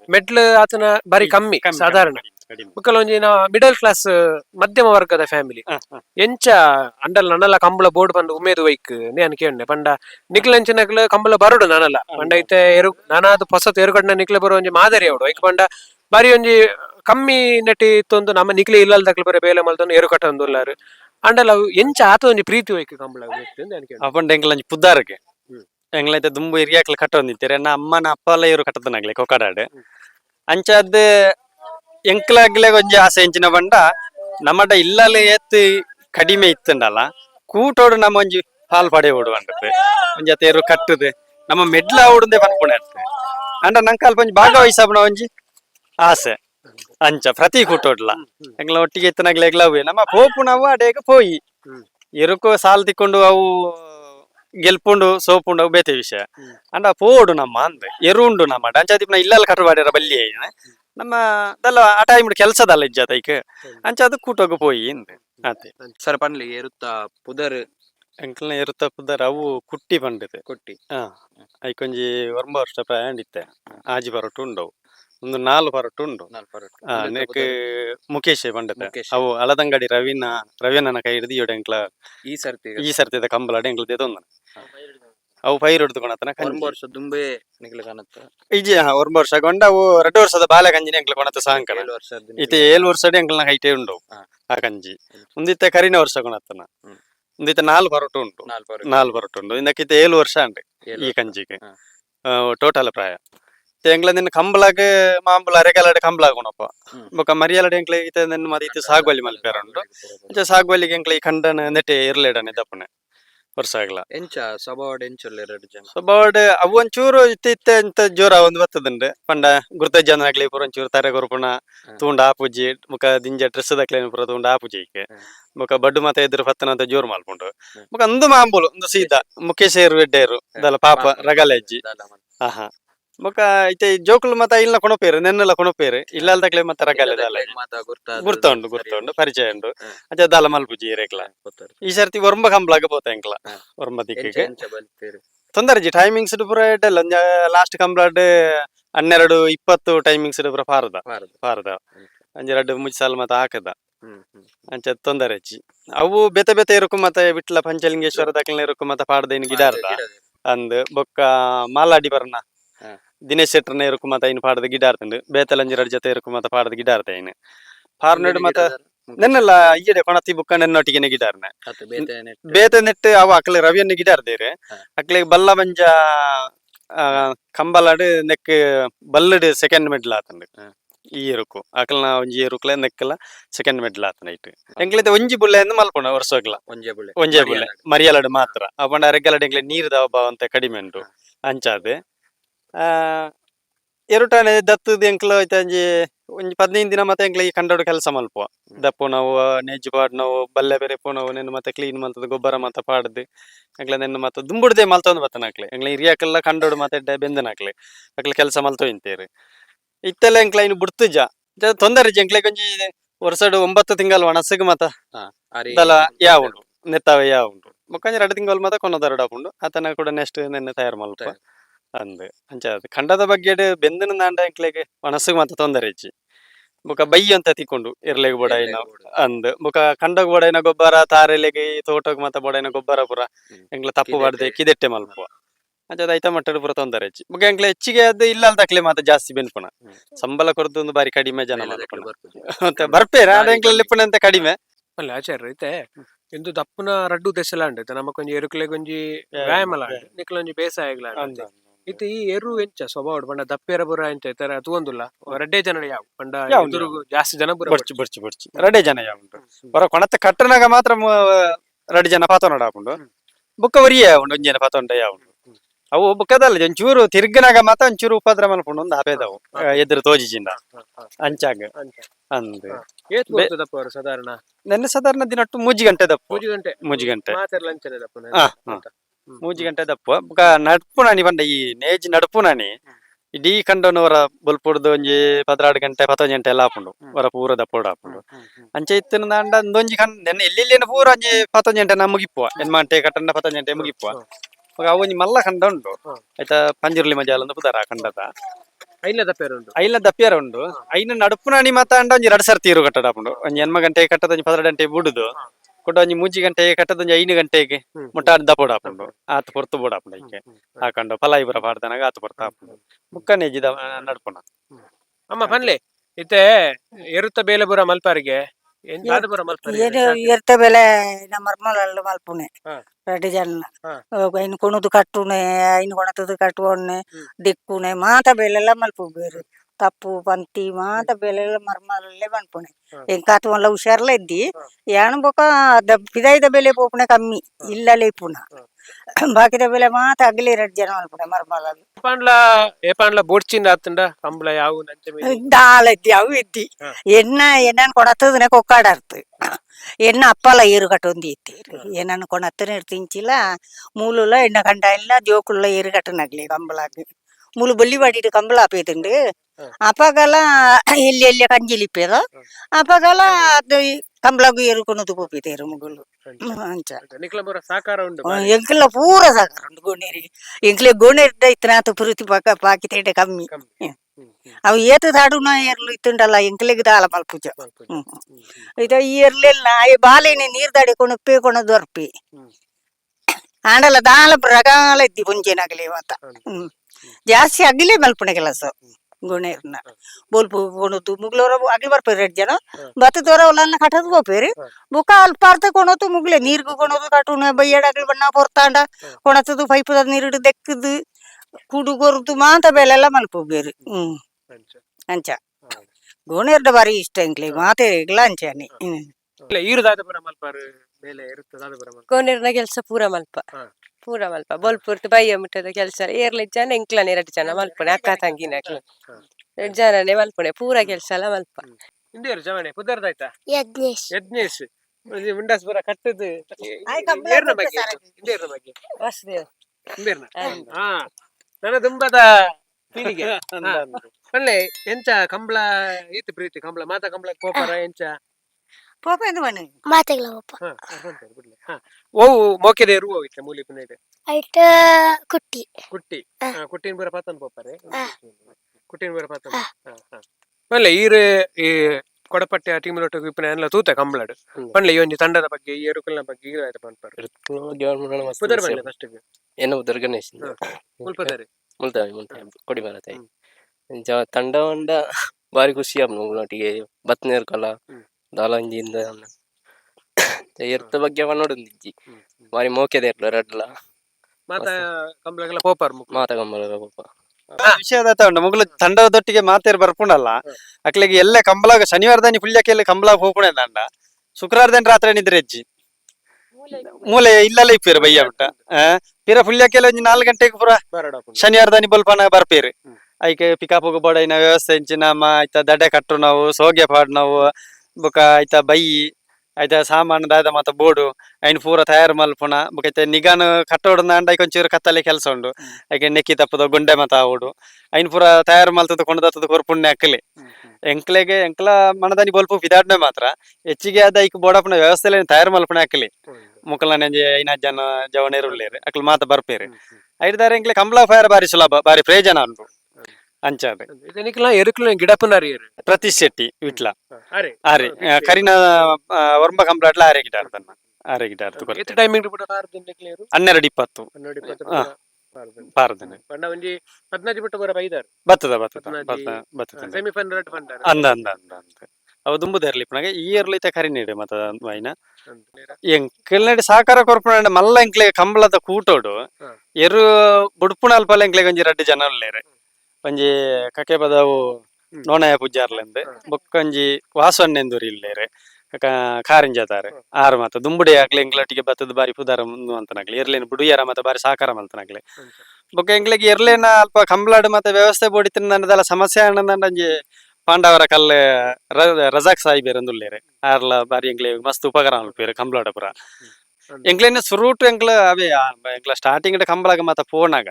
ಮೆಟ್ಲ್ ಆತನ ಬಾರಿ ಕಮ್ಮಿ ಸಾಧಾರಣ. ಬುಕ್ಕಲ ಒಂಜಿ ನಾ ಮಿಡಲ್ ಕ್ಲಾಸ್ ಮಧ್ಯಮ ವರ್ಗದ ಫ್ಯಾಮಿಲಿ. ಎಂಚ ಅಂಡಲ್ ನನ್ನಲ ಕಂಬಳ ಬೋರ್ಡ್ ಬಂದು ಉಮೇದು ವೈಕ್ ನೇನ್ ಕೇಳ್ನೆ ಪಂಡ ನಿಕ್ಲೆಂಚಿನಕ್ಲ ಕಂಬಳ ಬರಡು ನನಲ ಪಂಡ ಇತ್ತೆ ಎರು ನಾನಾದು ಹೊಸತು ಎರುಗಡ್ನ ನಿಕ್ಲೆ ಬರೋ ಒಂಜಿ ಮಾದರಿ ಅವಡು ಐಕ್ ಪಂಡ ಬಾರಿ ಒಂಜಿ ಕಮ್ಮಿ ನಟಿ ಇತ್ತೊಂದು ನಮ್ಮ ನಿಕ್ಲೆ ಇಲ್ಲಲ್ದಕ್ಲೆ ಬರೋ ಬೇಲೆ ಮಲ್ದೊಂದು ಎರು ಕಟ್ಟೊಂದುಲ್ಲಾರು ಅಂಡಲ ಅವು ಎಂಚ ಆತ ಒಂಜಿ ಪ್ರೀತಿ ವೈಕ್ ಕಂಬಳ ಪಂಡ ಅಪ್ಪಂಡ ಎಂಕ್ಲ ಪುದ್ದಾರಕ್ಕೆ. ಎಂಗ್ಲೈತೆ ದುಂಬು ಇರಿಯಾಕ್ಲ ಕಟ್ಟೊಂದಿತ್ತೀರಿ ನಾ ಅಮ್ಮನ ಅಪ್ಪಲ ಇವರು ಕಟ್ಟದನಾಗ್ಲಿ ಕೊಕ್ಕಡಾಡ್ ಅಂಚಾದ್ ಎಂಕ್ಲಾಗ್ಲೆ ಒಂಜಿ ಆಸೆ ಎಂಚಿನ ಬಂಡ ನಮ್ಮಡ ಇಲ್ಲಲೆ ಏತ್ ಕಡಿಮೆ ಇತ್ತಂಡಲ್ಲ ಕೂಟೋಡು ನಮ್ಮ ಒಂಜಿ ಪಾಲ್ ಪಡೆ ಓಡು ಅಂಡpe ಒಂಜಿ ಅತೇರು ಕಟ್ಟುದು. ನಮ್ಮ ಮೆಡ್ಲ ಆವಡುಂದೆ ಪನ್ಪುಣ ಇರ್ತದೆ ಅಂಡ ನಂಗೆ ಅಲ್ಪ ಒಂಜಿ ಭಾಗವಹಿಸಬಣ ಒಂಜಿ ಆಸೆ ಅಂಚ ಪ್ರತಿ ಕೂಟೋಡ್ಲ. ಎಂಗ್ಲ ಒಟ್ಟಿಗೆ ಇತ್ತನಾಗ್ಲೆ ಎಗ್ಲವು ನಮ್ಮ ಪೋಪು ನಾವು ಅಡೇಗ ಪೋಯಿ. ಎರುಕೋ ಸಾಲ್ ತಿಕ್ಕೊಂಡು ಅವು ಗೆಲ್ಪುಂಡು ಸೋಪುಂಡು ಅವು ಬೇತೆ ವಿಷಯ. ಅಂಡ ಪೋಡು ನಮ್ಮ ಅಂದೆ ಎರುಂಡು ನಮ್ಮ. ಅಂಚಾದಿಪ್ನ ಇಲ್ಲಲ್ಲ ಕಟ್ಟುಬಾಡ್ಯಾರ ಬಲ್ಲಿ ನಮ್ಮ ದಲ್ಲ ಆ ಟೈಮ್ ಕೆಲ್ಸದಲ್ಲ ಇಜ್ಜಾತ ಐಕ್ ಅಂಚ ಅದು ಕೂಟೋಗ ಪೋಯಿ ಅಂದ್ರೆ ಅದೇ. ಸರ್ ಪನ್ಲಿ ಎರುತ್ತ ಪುದರ್. ಅಂಕಲ್ನ ಎರುತ್ತ ಪುದರ್ ಅವು ಕುಟ್ಟಿ ಬಂಡಿದೆ ಕುಟ್ಟಿ. ಹಾ. ಐಕೊಂಜಿ ಒಂಬ ವರ್ಷ ಪ್ರಯಾಣಿತ್ತೆ ಆಜಿ ಬರೋಟು ಉಂಡವು ಒಂದು ನಾಲ್ ಪರಟು ಉಂಡು ನೆಕ್ ಮುಖೇಶ್ ಬಂಡತೆ. ಮುಖೇಶ್. ಅವು ಅಳದಂಗಡಿ ರವಿನ ರವಿನ ಕೈ ಹಿಡಿದು ಇಯೋಡು ಎಂಕ್ಲ ಈ ಸರ್ತಿ ಈ ಸರ್ತಿದ ಕಂಬಲಾಡ ಎಂಕ್ಲ ತೆದೊಂದನ ಅವು ಪೈರು ಹಿಡ್ದುಕೊಣತನ ಒಂದು ವರ್ಷ ದುಂಬೆ ನಿಕ್ಲೆ ಕಾಣತ್ತ. ಇಜಿ ಹಾ ಒಂದು ವರ್ಷ ಗೊಂಡ ಅವು ಎರಡು ವರ್ಷದ ಬಾಲೆ ಕಂಜಿನ ಎಂಕ್ಲ ಕೊಣತ ಸಾಂಕಲ ಇತ್ತೆ ಏಳು ವರ್ಷದ ಎಂಕ್ಲನ ಹೈಟೇ ಉಂಡು. ಆ ಕಂಜಿ. ಮುಂದಿತ್ತೆ ಕರಿನ ವರ್ಷ ಕೊಣತನ. ಹ್ಮ್. ಮುಂದಿತ್ತೆ ನಾಲ್ ಪರಟು ಉಂಟು. ನಾಲ್ಕು ನಾಲ್ ಪರಟು ಉಂಡು ಇಂದಕ್ಕಿತ್ತೆ ಏಳು ವರ್ಷ ಅಂಡೆ ಈ ಕಂಜಿಗೆ. ಟೋಟಲ್ ಪ್ರಾಯ. ಎಂಗ್ಲ ನಿನ್ನ ಕಂಬಳಾಗ ಮಾಂಬುಲ ಕಂಬಳಾಗುಣಪ್ಪ ಬೊಕ್ಕ ಮರಿಯಲಡೆ ಎಂಕ್ಲೆ ಈತ ನಿನ್ನ ಮತ್ತೆ ಇತ್ತು ಸಾಗುವಲ್ಲಿ ಮಲ್ಪೇರ ಉಂಡು ಅಂಚ ಸಾಗುವಲ್ಲಿಗೆ ಎಂಕ್ಲೆ ಈ ಖಂಡನ ನೆಟೆ ಇರ್ಲೇಡನೆ ದಪ್ಪನೆ ವರ್ಷ ಆಗ್ಲ. ಎಂಚ ಸಬಾವಡೆ ಎಂಚೊಲ್ಲ ಎರಡು ಜನ? ಸಬಾವಡೆ ಅವು ಒಂಚೂರು ಇತ್ತ ಇತ್ತ ಎಂತ ಜೋರ ಒಂದು ಬರ್ತದಂಡೆ ಪಂಡ ಗುರ್ತ ಜನ ಆಗ್ಲಿ ಪೂರ ಒಂಚೂರು ತಾರೆ ಗುರುಪುಣ ತೂಂಡ ಆಪುಜಿ ಮುಖ ದಿಂಜ ಡ್ರೆಸ್ ದಕ್ಲೇನು ಪೂರ ತೂಂಡ ಆಪುಜಿ ಈಕೆ. ಮುಖ ಬಡ್ಡು ಮಾತ ಎದುರು ಪತ್ತನ ಅಂತ ಜೋರು ಮಲ್ಪುಂಡು. ಮುಖ ಅಂದು ಮಾಂಬುಲು ಒಂದು ಸೀದಾ ಮುಖೇಶ್ ಏರು ವೆಡ್ಡೇರು ದಲ ಪಾಪ ರಗಲೆಜ್ಜಿ ಆಹಾ. ಮುಖ ಐತೆ ಜೋಕುಲು ಮತ ಇಲ್ಲ ಕೊಣಪೇರು ನೆನ್ನೆಲ್ಲ ಕೊಣಪೇರು. ಇಲ್ಲ ತಕ್ಲೆ ಮತ್ತ ರಗಲೆ ದಲ. ಮಾತ ಗುರ್ತ ಗುರ್ತ ಉಂಡು ಗುರ್ತ ಉಂಡು ಪರಿಚಯ ಉಂಡು ಹ್ಮ್. ದಾಲ ಮಲ್ಪುಜಿ ಈ ಸರ್ತಿ ವರ್ಮ ಕಂಬ್ಲಾಗ ಬೋತ ವರ್ಮ ದಿಕ್ಕಿಗೆ. ಎಂಚ ತೊಂದರೆ ಜಿ ಟೈಮಿಂಗ್ಸ್ ಪೂರ ಇಟ್ಟಲ್ಲ ಲಾಸ್ಟ್ ಕಂಬ್ಲಾಡ್ ಹನ್ನೆರಡು ಇಪ್ಪತ್ತು ಟೈಮಿಂಗ್ಸ್ ಪೂರ ಪಾರದ. ಪಾರದ. ಒಂಜೆರಡು ಮುಚ್ಚಾಲ್ ಮತ ಹಾಕದ. ಹ್ಮ್ ಹ್ಮ್. ಅಂಚ ತೊಂದರೆ ಹೆಚ್ಚಿ ಅವು ಬೆತೆ ಬೆತೆ ಇರಕು ಮತ್ತೆ ಬಿಟ್ಲ ಪಂಚಲಿಂಗೇಶ್ವರ ದಕ್ಲಿನ ಇರಕು ಮತ್ತೆ ಪಾಡ್ದೇನು ಗಿಡ ಅರ್ಧ ಅಂದ್ ಬೊಕ್ಕ ಮಾಲಾಡಿ ಬರ್ನ. ದಿನೇಶ್ ಶೆಟ್ರನ ಇರಕು ಮತ್ತೆ ಇನ್ನು ಪಾಡದ ಗಿಡ ಅರ್ತಂಡು ಬೇತಲಂಜರ ಜೊತೆ ಇರಕು ಮತ್ತೆ ಪಾಡದ ಗಿಡ ಅರ್ಥ ಫಾರ್ನಡ್ ಪಾರ್ನಡ್ ಮತ್ತೆ ನೆನ್ನೆಲ್ಲ ಈಡೆ ಕೊಣತಿ ಬುಕ್ಕ ನೆನ್ನೊಟ್ಟಿಗೆನೆ ಗಿಡ ಅರ್ನೆ ಬೇತ ನೆಟ್ಟು. ಅವು ಅಕ್ಲೆ ರವಿಯನ್ನು ಗಿಡ ಅರ್ದೇರೆ ಹಾ. ಅಕ್ಲೆ ಬಲ್ಲ ಮಂಜ ಆ, ಕಂಬಲಾಡ್ ನೆಕ್ ಬಲ್ಲಡ್ ಸೆಕೆಂಡ್ ಮೆಡ್ಲ್ ಆತಂಡ್. ಈ ಇರುಕು. ಅಕಲ್ನ ಒಂಜಿ ಇರುಕ್ಲೆ ನೆಕ್ಕಲ ಸೆಕೆಂಡ್ ಮೆಡ್ಲ್ ಆತನ ಇಟ್ಟು. ಎಂಕ್ಲೆದ ಒಂಜಿ ಬುಲ್ಲೆ ಅಂದ್ ಮಲ್ಪುಂಡ ವರ್ಷಗ್ಲ ಒಂಜೆ ಬುಲ್ಲೆ. ಒಂಜೆ ಬುಲ್ಲೆ. ಮರಿಯಲಡ್. ಮಾತ್ರ. ಅಪಂಡ ರೆಗ್ಗಲಡ್ ಎಂಕ್ಲೆ ನೀರು ದಾವ ಅಂತ ಕಡಿಮೆ ಉಂಟು. ಅಂಚಾದೆ. ಆ ಎರುಟಾನೆ ದತ್ತದ ಎಂಕ್ಲ ಐತಂಜಿ ಒಂಜಿ ಪದಿನೈದು ದಿನ ಮತ್ತೆ ಎಂಕ್ಲೆ ಈ ಕಂಡೋಡು ಕೆಲಸ ಮಲ್ಪುವ. ದಪ್ಪು ನಾವು ನೆಜ್ಜು ಪಾಡ್ ನಾವು ಬಲ್ಲೆ ಬೇರೆ ಪೋನವು ನೆನ್ನು ಮತ್ತೆ ಕ್ಲೀನ್ ಮಲ್ತದ ಗೊಬ್ಬರ ಮತ್ತೆ ಪಾಡ್ದು. ಎಂಕ್ಲ ನೆನ್ನು ಮತ್ತೆ ದುಂಬುಡ್ದೆ ಮಲ್ತೊಂದು ಬತ್ತನ ಹಾಕ್ಲೆ ಎಂಕ್ಲ ಹಿರಿಯಾಕೆಲ್ಲ ಕಂಡೋಡು ಮತ್ತೆ ಡೆ ಬೆಂದನ ಹಾಕ್ಲೆ ಅಕ್ಲೆ ಕೆಲಸ ಮಲ್ತೋ ಇಂತೇರು. ಇತ್ತೆಲ್ಲ ಎಂಕ್ಲ ಇನ್ನು ಬುಡ್ತುಜ ಜ. ತೊಂದರೆ ಎಂಕ್ಲೆ ಕೊಂಚ ವರ್ಷಡು ಒಂಬತ್ತು ತಿಂಗಳು ಒಣಸಿಗೆ ಮತ ದಲ ಯಾವ ಉಂಟು. ನೆತ್ತಾವೆ ಯಾವ ಉಂಟು. ಮುಖಂಜ ಎರಡು ತಿಂಗಳು ಮಾತ ಕೊನದರಡ ಉಂಡು ಆತನ ಕೂಡ ನೆಕ್ಸ್ಟ್ ನೆನ್ನೆ ತಯಾರು ಮಲ್ಪ. ಅಂದ್. ಅಂಚ ಅದು ಖಂಡದ ಬಗ್ಗೆ ಬೆಂದನ ನಾಂಡ ಎಂಕ್ಲೆಗೆ ಒಣಸಗ್ ಮಾತ ತೊಂದರೆ ಇಜ್ಜಿ ಮುಖ ಬೈ ಅಂತ ತಿಕ್ಕೊಂಡು ಇರ್ಲೆಗ್ ಬೊಡಾಯಿನ ಅಂದ್. ಮುಖ ಖಂಡಗ್ ಬೊಡಾಯಿನ ಗೊಬ್ಬರ ತಾರೆಲೆಗೆ ತೋಟಕ್ಕೆ ತೋಟಗ್ ಮಾತ ಬೊಡಾಯಿನ ಗೊಬ್ಬರ ಪುರ. ಎಂಕ್ಲ ತಪ್ಪು. ಬಾಡ್ದೆ ಕಿದೆಟ್ಟೆ ಮಲ್ಪುವ. ಅಂಚ ಐತ ಮಟ್ಟಡ್ ಪುರ ತೊಂದರೆ ಇಜ್ಜಿ ಮುಖ ಎಂಕ್ಲೆ ಹೆಚ್ಚಿಗೆ ಅದು ಇಲ್ಲ ತಕ್ಲೆ ಮಾತ ಜಾಸ್ತಿ ಬೆನ್ಪುಣ. ಸಂಬಳ ಕೊರದು ಒಂದು ಬಾರಿ ಕಡಿಮೆ ಜನ. ಮತ್ತೆ ಬರ್ಪೇರ ಆಡ ಎಂಕ್ಲೆ ಲಿಪ್ಪುಣ ಅಂತ ಕಡಿಮೆ. ಅಲ್ಲ ಆಚಾರ್ಯ ಐತೆ ಇಂದು ದಪ್ಪನ ರಡ್ಡು ದೆಸಲ ಅಂಡ್ ನಮಕೊಂಜಿ ಎರುಕಲೆ ಗೊಂಜಿ ವ್ಯಾಯಾಮಲ ನಿಕ್ಲೊಂಜಿ ಬೇಸಾಯಗ್ಲ ಅಂದ. ಇತ್ತೆ ಈ ಎರು ಎಂಚ ಸ್ವಭಾವ ಪಂಡ ದಪ್ಪೆರ ಬುರ ಎಂಚ ಇತ್ತರ. ತೂವೊಂದುಲ್ಲ ರಡ್ಡೆ ಜನ ಯಾವ? ಪಂಡ ಯಾವ್ದು? ಜಾಸ್ತಿ ಜನ ಬುರ ಬರ್ಚು ಬರ್ಚು. ಬರ್ಚು ರಡ್ಡೆ ಜನ ಯಾವುಂಟು ಬರ ಕೊಣತ ಕಟ್ಟನಾಗ ಮಾತ್ರ ಮು- ರಡೆ ಜನ ಪಾತೋನಡ ಹಾಕೊಂಡು ಬುಕ್ಕ ಒರಿಯೇ ಉಂಡು ಒಂಜನ ಪಾತೊಂಡ ಯಾವುಂಡು ಅವು ಬುಕ್ಕದಲ್ಲ ಒಂಚೂರು ತಿರ್ಗನಾಗ ಮಾತ್ರ ಒಂಚೂರು ಉಪದ್ರ ಮಲ್ಕೊಂಡು ಒಂದು ಆಪೇದವು. ಎದುರು ತೋಜಿಜಿಂದ. ಅಂಚಾಗ. ಅಂದ್. ಏತ್ ಬೋಲ್ತು ದಪ್ಪ ಅವರು ಸಾಧಾರಣ? ನೆನ್ನೆ ಸಾಧಾರಣ ದಿನಟ್ಟು ಮೂಜಿ ಗಂಟೆ ದಪ್ಪು. ಮೂಜಿ ಗಂಟೆ ಮೂಜಿ ಗಂಟೆ ದಪ್ಪನ ಹಾ, ಹಾ. ಮೂಜಿ ಗಂಟೆ ದಪ್ಪು ಬೊಕ ನಡ್ಪು ನಾನಿ ಬಂಡ ಈ ನೇಜ್ ನಡ್ಪು ನಾನಿ ಇಡೀ ಕಂಡನು ಬಲ್ಪುಡ್ದು ಒಂಜಿ ಪದ್ರಾಡು ಗಂಟೆ ಪತ್ತೊಂಜಿ ಗಂಟೆ ಎಲ್ಲ ಹಾಪುಂಡು ವರ ಪೂರ ದಪ್ಪೋಡು ಹಾಪುಂಡು ಅಂಚೆ ಇತ್ತಿನ ದಾಂಡ ಒಂದೊಂಜಿ ಕಂಡ ನೆನ್ನೆ ಎಲ್ಲಿ ಪೂರ ಒಂಜಿ ಪತ್ತೊಂದು ಗಂಟೆ ನಾ ಮುಗಿಪ್ಪುವ. ಎನ್ಮಾಂಟೆ ಕಟ್ಟಂಡ ಪತ್ತೊಂದು ಗಂಟೆ ಮುಗಿಪ್ಪುವ. ಬೊಕ ಅವೊಂಜಿ ಮಲ್ಲ ಖಂಡ ಉಂಡು ಆಯ್ತಾ ಪಂಜುರ್ಲಿ ಮಜಾಲ ಅಂತ ಪುದಾರ ಆ ಖಂಡದ ಐಲದ ಪೇರು ಉಂಟು ಐಲ ದಪ್ಪಿಯರ ಉಂಡು ಐನ ನಡುಪುನಾಣಿ ಮಾತ ಮಾತಾಂಡ ಒಂಜಿ ರಡ್ಸರ್ ಸರ್ತಿ ಇರು ಕಟ್ಟಡ ಉಂಡು ಒಂಜಿ ಎನ್ಮ ಗಂಟೆ ಕಟ್ಟದ ಒಂಜಿ ಪದರ ಗಂಟೆ ಬುಡುದು. ಕೊಟ್ಟ ಒಂಜಿ ಮೂಜಿ ಗಂಟೆಗೆ ಕಟ್ಟದ ಒಂಜಿ ಐನು ಗಂಟೆಗೆ ಹ್ಮ್. ಮುಟ್ಟಾಡ್ ದಪೋಡ ಆಪುಂಡು. ಆತ್ ಪೊರ್ತು ಬೋಡ ಆಪುಂಡು ಐಕೆ. ಹಾಕೊಂಡು ಫಲ ಇಬ್ಬರ ಪಾಡ್ದನಾಗ ಆತ ಪೊರ್ತ ಆಪುಂಡು. ಮುಕ್ಕನೆ ಜಿದ ನಡ್ಪುಣ ಅಮ್ಮ ಪನ್ಲೆ ಇತ್ತೆ ಎರುತ್ತ ಬೇಲೆ ಬುರ ಮಲ್ಪಾರಿಗೆ? ಎರ್ತ ಬೆಲೆ ನಮ್ಮ ಮರ್ಮಲಲ್ಲಿ ಮಲ್ಪುನೆ ರೆಡಿ ರೆಡ್ಡಿ ಜನ ಹಾ. ಐನು ಕುಣುದು ಕಟ್ಟುನೆ ಐನು ಕೊಣತದು ಕಟ್ಟುವಣ್ಣೆ ಹ್ಮ್. ದಿಕ್ಕುನೆ ಮಾತ ಬೇಲೆಲ್ಲ ಮಲ್ಪು ಬೇರು. ತಪ್ಪು ಪಂತಿ ಮಾತ ಬೇಲೆಲ್ಲ ಮರ್ಮಲಲ್ಲೇ ಮಲ್ಪುನೆ ಹಾ. ಏನ್ ಕಾತು ಮಲ್ಲ ಹುಷಾರ್ಲ ಇದ್ದಿ ಹಾ. ಯಾನು ಬೊಕ ಪಿದಾಯ್ದ ಬೆಲೆ ಪೋಪುನೆ ಕಮ್ಮಿ ಇಲ್ಲಲೇ ಪುನ ಬಾಕಿದ ಬೆಲೆ ಮಾತ ಅಗ್ಲಿ ರೆಡ್ ಜನ ಮಲ್ಪುನೆ ಮರ್ಮಲಲ್ಲಿ ಪಾಂಡ್ಲ ಏ ಪಾಂಡ್ಲ ಬೋಡ್ಚಿಂದ ಆತಂಡ ಕಂಬಳ ಯಾವು ನಂಚ ಮೇಲೆ ದಾಳದ್ದಿ ಅವು ಇದ್ದಿ ಹಾ. ಎನ್ನ ಎನ್ನನ್ ಕೊಡತ್ತದನೆ ಕೊಕ್ಕಾಡರ್ತು ಎನ್ನ ಅಪ್ಪಲ ಏರು ಕಟ್ಟೊಂದಿ ಇತ್ತೀರು ಏನನ್ನು ಕೊಣತ್ತನ ತಿಂಚಿಲ್ಲ ಮೂಲುಲ ಎಣ್ಣ ಕಂಡ ಇಲ್ಲ ಜೋಕುಲ್ಲ ಏರು ಕಟ್ಟನಗ್ಲಿ ಕಂಬಳಾಗಿ ಮೂಲು ಬಳ್ಳಿ ಬಾಡಿட்டு ಕಂಬಳ ಆಪೇತುಂಡು ಹಾ. ಅಪಗಲ ಎಲ್ಲಿ ಎಲ್ಲಿ ಕಂಜಿಲಿಪ್ಪೇದ ಅಪಗಲ ಅದು ಕಂಬಳಗು ಏರುಕೊಣದು ಪೋಪಿತೇರು ಮುಗುಲು ಅಂಚ. ನಿಕ್ಲ ಬುರ ಸಾಕಾರ ಉಂಡು ಎಂಕ್ಲ ಎಂಕ್ಲೆ ಸಾಕಾರುಂಡು ಗೋಣೇರಿ. ಎಂಕ್ಲೆ ಗೋಣೇರಿದ ಇತ್ತನಾತು ಪುರುತಿ ಪಕ್ಕ ಪಾಕಿತೇಟೆ ಕಮ್ಮಿ. ಅವು ಏತು ದಾಡುನ ಏರ್ಲು ಇತ್ತುಂಡಲ್ಲ ಎಂಕ್ಲೆಗ್ ದಾಳ ಮಲ್ಪುಜ. ಮಲ್ಪುಜ. ಹ್ಮ್. ಹ್ಮ್, ಹ್ಮ್. ಇದ ಈ ಇರ್ಲಿಲ್ಲ ಈ ಬಾಲೆನೆ ನೀರ್ ದಾಡಿಕೊಂಡು ಪೇಕೊಂಡು ದೊರ್ಪಿ ಆಂಡಲ್ಲ ಆಂಡಲ ದಾಳ ಪ್ರಗಾಲ ಇದ್ದಿ ಮುಂಚೆನಾಗಲಿ ಇವತ್ತ. ಹೌದು. ಹ್ಮ್. ಜಾಸ್ತಿ ಅಗಿಲೇ ಮಲ್ಪಣೆ ಕೆಲಸ ಗುಣೇರ್ನ. ಬೋಲ್ಪು ಕೊಣತು ಮುಗ್ಲೋರ ಅಗ್ಲಿ ಬರ್ಪೇರಿ ಎರಡು ಜನ. ಬತ್ತದವರ ಹೊಲನ್ನ ಕಟ್ಟೋದು ಹೋಗ್ಪೇರಿ ಬುಕ್ಕ ಅಲ್ಪ ಅರ್ಥ ಕೊಣತು ಮುಗ್ಲೆ ನೀರ್ಗು ಕೊಣದು ಕಟುನ ಬಯ್ಯಡ ಅಗ್ಲಿ ಬಣ್ಣ ಪೊರ್ತಾಂಡ. ಕೊಣತದು ಪೈಪದ ನೀರು ದೆಕ್ಕದು ಕುಡುಗೊರ್ದು ಮಾತ ಬೆಲೆಲ್ಲ ಮಲ್ಪೋಗ್ಬೇರಿ ಹ್ಮ್. ಅಂಚ. ಗುಣ ಎರಡು ಗೋಣೇರ್ದ ಬಾರಿ ಇಷ್ಟ ಎಂಕ್ಲಿ ಮಾತೆ ಅಂಚಾನಿ ಹ್ಮ್. ಇಲ್ಲ ಈರು ದಾದ ಬುರ ಮಲ್ಪಾರು ಮೇಲೆ ಎರುತ್ತ ದಾದ ಬುರ ಮಲ್ಪ ಕೋನೇರ್ನ ಕೆಲ್ಸ ಪೂರ ಮಲ್ಪ. ಪೂರ ಮಲ್ಪ. ಬೊಲ್ಪುರ್ತು ಬೈಯ ಮುಟ್ಟದ ಕೆಲ್ಸ. ಏರ್ಲಿ ಜನ ಎಂಕ್ಲನೆ ಎರಡು ಜನ ಮಲ್ಪುಣೆ ಅಕ್ಕ ತಂಗಿನ. ಎರಡು ಜನನೇ ಮಲ್ಪುಣೆ ಪೂರ ಕೆಲಸ ಎಲ್ಲ ಮಲ್ಪ. ಇಂದೇರು ಜಮನೆ ಪುದರ್ದಾಯ್ತಾ? ಯಜ್ಞೇಶ್ ಯಜ್ಞೇಶ್ ಮುಂಡಾಸ್ ಪೂರ ಕಟ್ಟದು. ಇಂದೇರ್ನ ಬಗ್ಗೆ ಸಾರಥಿ. ಇಂದೇರ್ನ ಬಗ್ಗೆ. ಇಂದೇರ್ನ ಹಾ. ನನ ನನ್ನ ದುಂಬದ ಪೀಳಿಗೆ. ಒಳ್ಳೆ ಎಂಚ ಕಂಬಳ ಈತ ಪ್ರೀತಿ ಕಂಬಳ ಮಾತಾ ಕಂಬಳ ಕೋಪರ ಎಂಚ. ಪಾಪ ಎಂದು ಬನ್ನಿ ಮಾತೆಗ್ಲ. ಹಾ. ಓವು ಮೋಕೆದೆ ಇರುವ ಹೋಗಿತ್ತೆ ಮೂಲಿ ಪುನೈದೆ ಐಟ ಕುಟ್ಟಿ. ಕುಟ್ಟಿ. ಕುಟ್ಟಿನ ಬರ ಪಾತನ್ ಪೋಪರೆ. ಕುಟ್ಟಿನ ಬರ. ಪಾತನ್ ಹಾ. ಹಾ, ಹಾ. ಒಳ್ಳೆ ಈ ಕೊಡಪಟ್ಟೆ ಟೀಮ್ ಲೊಟ್ಟು ವಿಪಿನ ಎಲ್ಲ ತೂತ ಕಂಬಳಡು. ಪಂಡ್ಲೆ ಈ ಒಂಜಿ ತಂಡದ ಬಗ್ಗೆ ಈ ಎರುಕಲ್ನ ಬಗ್ಗೆ ಈಗ ಆಯ್ತು ಪಂಡ್ಪಾರು ಪುದರ್ ಫಸ್ಟ್ ಏನು ಉದರ್ ಗಣೇಶ್ ಮುಲ್ಪದರೆ ಮುಲ್ತಾವಿ ಮುಲ್ತಾವಿ ಕೊಡಿ. ಇಂಚ ತಂಡ ಒಂಡ ಬಾರಿ ಖುಷಿ ಆಪ್ ನೊಟ್ಟಿಗೆ ಬತ್ನೇರ್ಕಲ್ಲ. ದಾಲಂಜಿಯಿಂದ ಎರ್ತ ಬಗ್ಗೆ ನೋಡೊಂದಿಜ್ಜಿ. ಹ್ಮ್, ಹ್ಮ್. ಬಾರಿ ಮೋಕೆದೆ ಇರ್ಲ ರಡ್ಲ ಮಾತ ಕಂಬಳಗೆಲ್ಲ ಪೋಪಾರ್ ಮುಖ ಮಾತಗಂಬಲ ಆ ವಿಷಯದ ಉಂಡು ಮುಗ್ಲು ತಂಡದೊಟ್ಟಿಗೆ ಮಾತೇರು ಬರ್ಕೊಂಡಲ್ಲ ಅಕ್ಲೆಗೆ ಎಲ್ಲೆ ಕಂಬಲಾಗ ಶನಿವಾರದಾನಿ ಪುಳ್ಯಕ್ಕೆ ಕಂಬಲಾಗ ಹೋಗ್ಪುಣೆ ದಂಡ ಶುಕ್ರವಾರದಾನಿ ರಾತ್ರಿ ನಿದ್ರೆ ಅಜ್ಜಿ ಮೂಲೆ ಇಲ್ಲಲ್ಲ ಇಪ್ಪೇರು ಬಯ್ಯ ಬಿಟ್ಟ. ಪೀರ ಪಿರ ಪುಳ್ಯಕ್ಕೆಲ್ಲ ಒಂಜಿ ನಾಲ್ಕು ಗಂಟೆಗೆ ಪುರ ಶನಿವಾರ ಶನಿವಾರದಾನಿ ಬಲ್ಪನ ಬರ್ಪೇರು. ಐಕೆ ಪಿಕಪ್ ಬೋಡೈನ ವ್ಯವಸ್ಥೆ ಇಂಚಿನ ಮಾ ಐತ ದಡೆ ಕಟ್ರು ನಾವು ಸೋಗೆ ಪಾಡ್ ನಾವು ಬೊಕ ಐತ ಬೈ, ಐತ ಸಾಮಾನ್ ದಾದ ಮಾತ ಬೋಡು, ಐನ್ ಪೂರ ತಯಾರು ಮಲ್ಪುನ ಬೊಕ ಐತ ನಿಗಾನ್ ಕಟ್ಟೋಡ್ ಅಂಡ ಐಕ್ ಒಂಚೂರು ಕತ್ತಲೆ ಕೆಲಸ ಉಂಡು. ಐಕೆ ನೆಕ್ಕಿ ತಪ್ಪದ ಗುಂಡೆ ಮಾತ ಆವುಡು. ಐನ್ ಪೂರ ತಯಾರು ಮಲ್ತದ ಕೊಂಡದತ್ತದ ಕೊರ್ಪುಣ್ಯ ಅಕ್ಕಲೆ ಎಂಕ್ಲೆಗೆ, ಎಂಕ್ಲ ಮನದಾನಿ ಬಲ್ಪು ಬಿದಾಡ್ನೆ ಮಾತ್ರ. ಹೆಚ್ಚಿಗೆ ಆದ ಐಕ್ ಬೋಡಪ್ಪನ ವ್ಯವಸ್ಥೆ ತಯಾರು ಮಲ್ಪುನ ಅಕ್ಕಲೆ ಮುಕ್ಕಲನೆ ಐನ ಜನ ಜವನೇರು ಅಕ್ಲ ಮಾತ ಬರ್ಪೇರಿ. ಐದಾರೆ ಎಂಕ್ಲೆ ಕಂಬಳ ಫೈರ್ ಬಾರಿ ಸುಲಭ ಬಾರಿ ಪ್ರಯೋಜನ ಉಂಟು. ಅಂಚಾದೆ. ಇದನಿಕ್ಲ ಎರುಕಲ್ ಗಿಡಪನಾರಿ ಏರು ಪ್ರತಿ ಶೆಟ್ಟಿ ವಿಟ್ಲ. ಅರೆ. ಆರೆ ಆ, ಕರಿನ ಆ, ವರ್ಮ ಕಂಬಳಾಟ್ಲ ಆರೆ ಗಿಟಾರ್ ತನ್ನ ಆರೆ ಗಿಟಾರ್ ಎತ್ತು ಟೈಮಿಂಗ್ ಬಿಡ ಪಾರ್ದು ದಿನಕ್ಕೆ ಹನ್ನೆರಡು ಇಪ್ಪತ್ತು. ಇಪ್ಪತ್ತು ಹಾ. ಪಾರ್ದು ಪಾರದನೆ ಪಂಡ ಒಂಜಿ ಹದಿನಂಜು ಬಿಟ್ಟು ಬರ ಬೈದಾರು ಬತ್ತದ ಬತ್ತದ ಬತ್ತ ಬತ್ತದ ಸೆಮಿ ಫೈನಲ್ ಪಂಡಾರ ಅಂದ ಅಂದ ಅಂದ ಅಂದ. ಅವ ದುಂಬುದೇರ್ಲಿ ಪುನಗೆ ಈ ಇರ್ಲಿತ ಕರಿ ನೀಡು ಮತ ವೈನ. ಎಂಕ್ಲೆನಡೆ ಸಾಕಾರ ಕೊರ್ಪುನ ಮಲ್ಲ ಎಂಕ್ಲೆ ಕಂಬಳದ ಕೂಟೋಡು. ಎರು ಬುಡ್ಪುಣ ಅಲ್ಪಲ್ಲ ಎಂಕ್ಲೆಗ್ ಒಂಜಿ ರಡ್ಡು ಜನ ಉಳ್ಳೇರು ಒಂಜಿ ಕಕೆ ಪದವು ಹ್ಮ್. ನೋಣಯ ಪೂಜಾರ್ಲೆಂದು. ಬೊಕ್ಕೊಂಜಿ ವಾಸವನ್ನೆಂದೂರಿ ಇಲ್ಲೇರೆ ಕಾರಿಂಜಾತಾರೆ ಆರು ಮಾತ. ದುಂಬುಡೆ ಆಗ್ಲಿ ಎಂಗ್ಲಟ್ಟಿಗೆ ಬತ್ತದ ಬಾರಿ ಪುದಾರ ಮುಂದು ಅಂತನಾಗ್ಲಿ. ಎರ್ಲೇನು ಬುಡುಯರ ಮತ್ತೆ ಬಾರಿ ಸಾಕಾರ ಮಲ್ತನಾಗ್ಲಿ. ಬೊಕ್ಕ ಎಂಗ್ಲಿಗೆ ಎರ್ಲೇನ ಅಲ್ಪ ಕಂಬ್ಲಾಡ್ ಮತ್ತೆ ವ್ಯವಸ್ಥೆ ಬೋಡಿತಿನ ನನ್ನದೆಲ್ಲ ಸಮಸ್ಯೆ ಅನ್ನಂದಂಜಿ ಪಾಂಡವರ ಕಲ್ಲು ರಜಾಕ್ ಸಾಯಿ ಬೇರೆ ಉಳ್ಳೇರೆ ಆರ್ಲ ಬಾರಿ ಎಂಗ್ಲೆ ಮಸ್ತ್ ಉಪಕಾರ ಅಲ್ಪೇರು ಕಂಬಳಾಡ ಪುರ. ಎಂಗ್ಲೇನ ಸುರೂಟು ಎಂಗ್ಲ ಅವೇ ಎಂಗ್ಲ ಸ್ಟಾರ್ಟಿಂಗ್ ಕಂಬಳಾಗ ಮಾತ ಪೋನಾಗ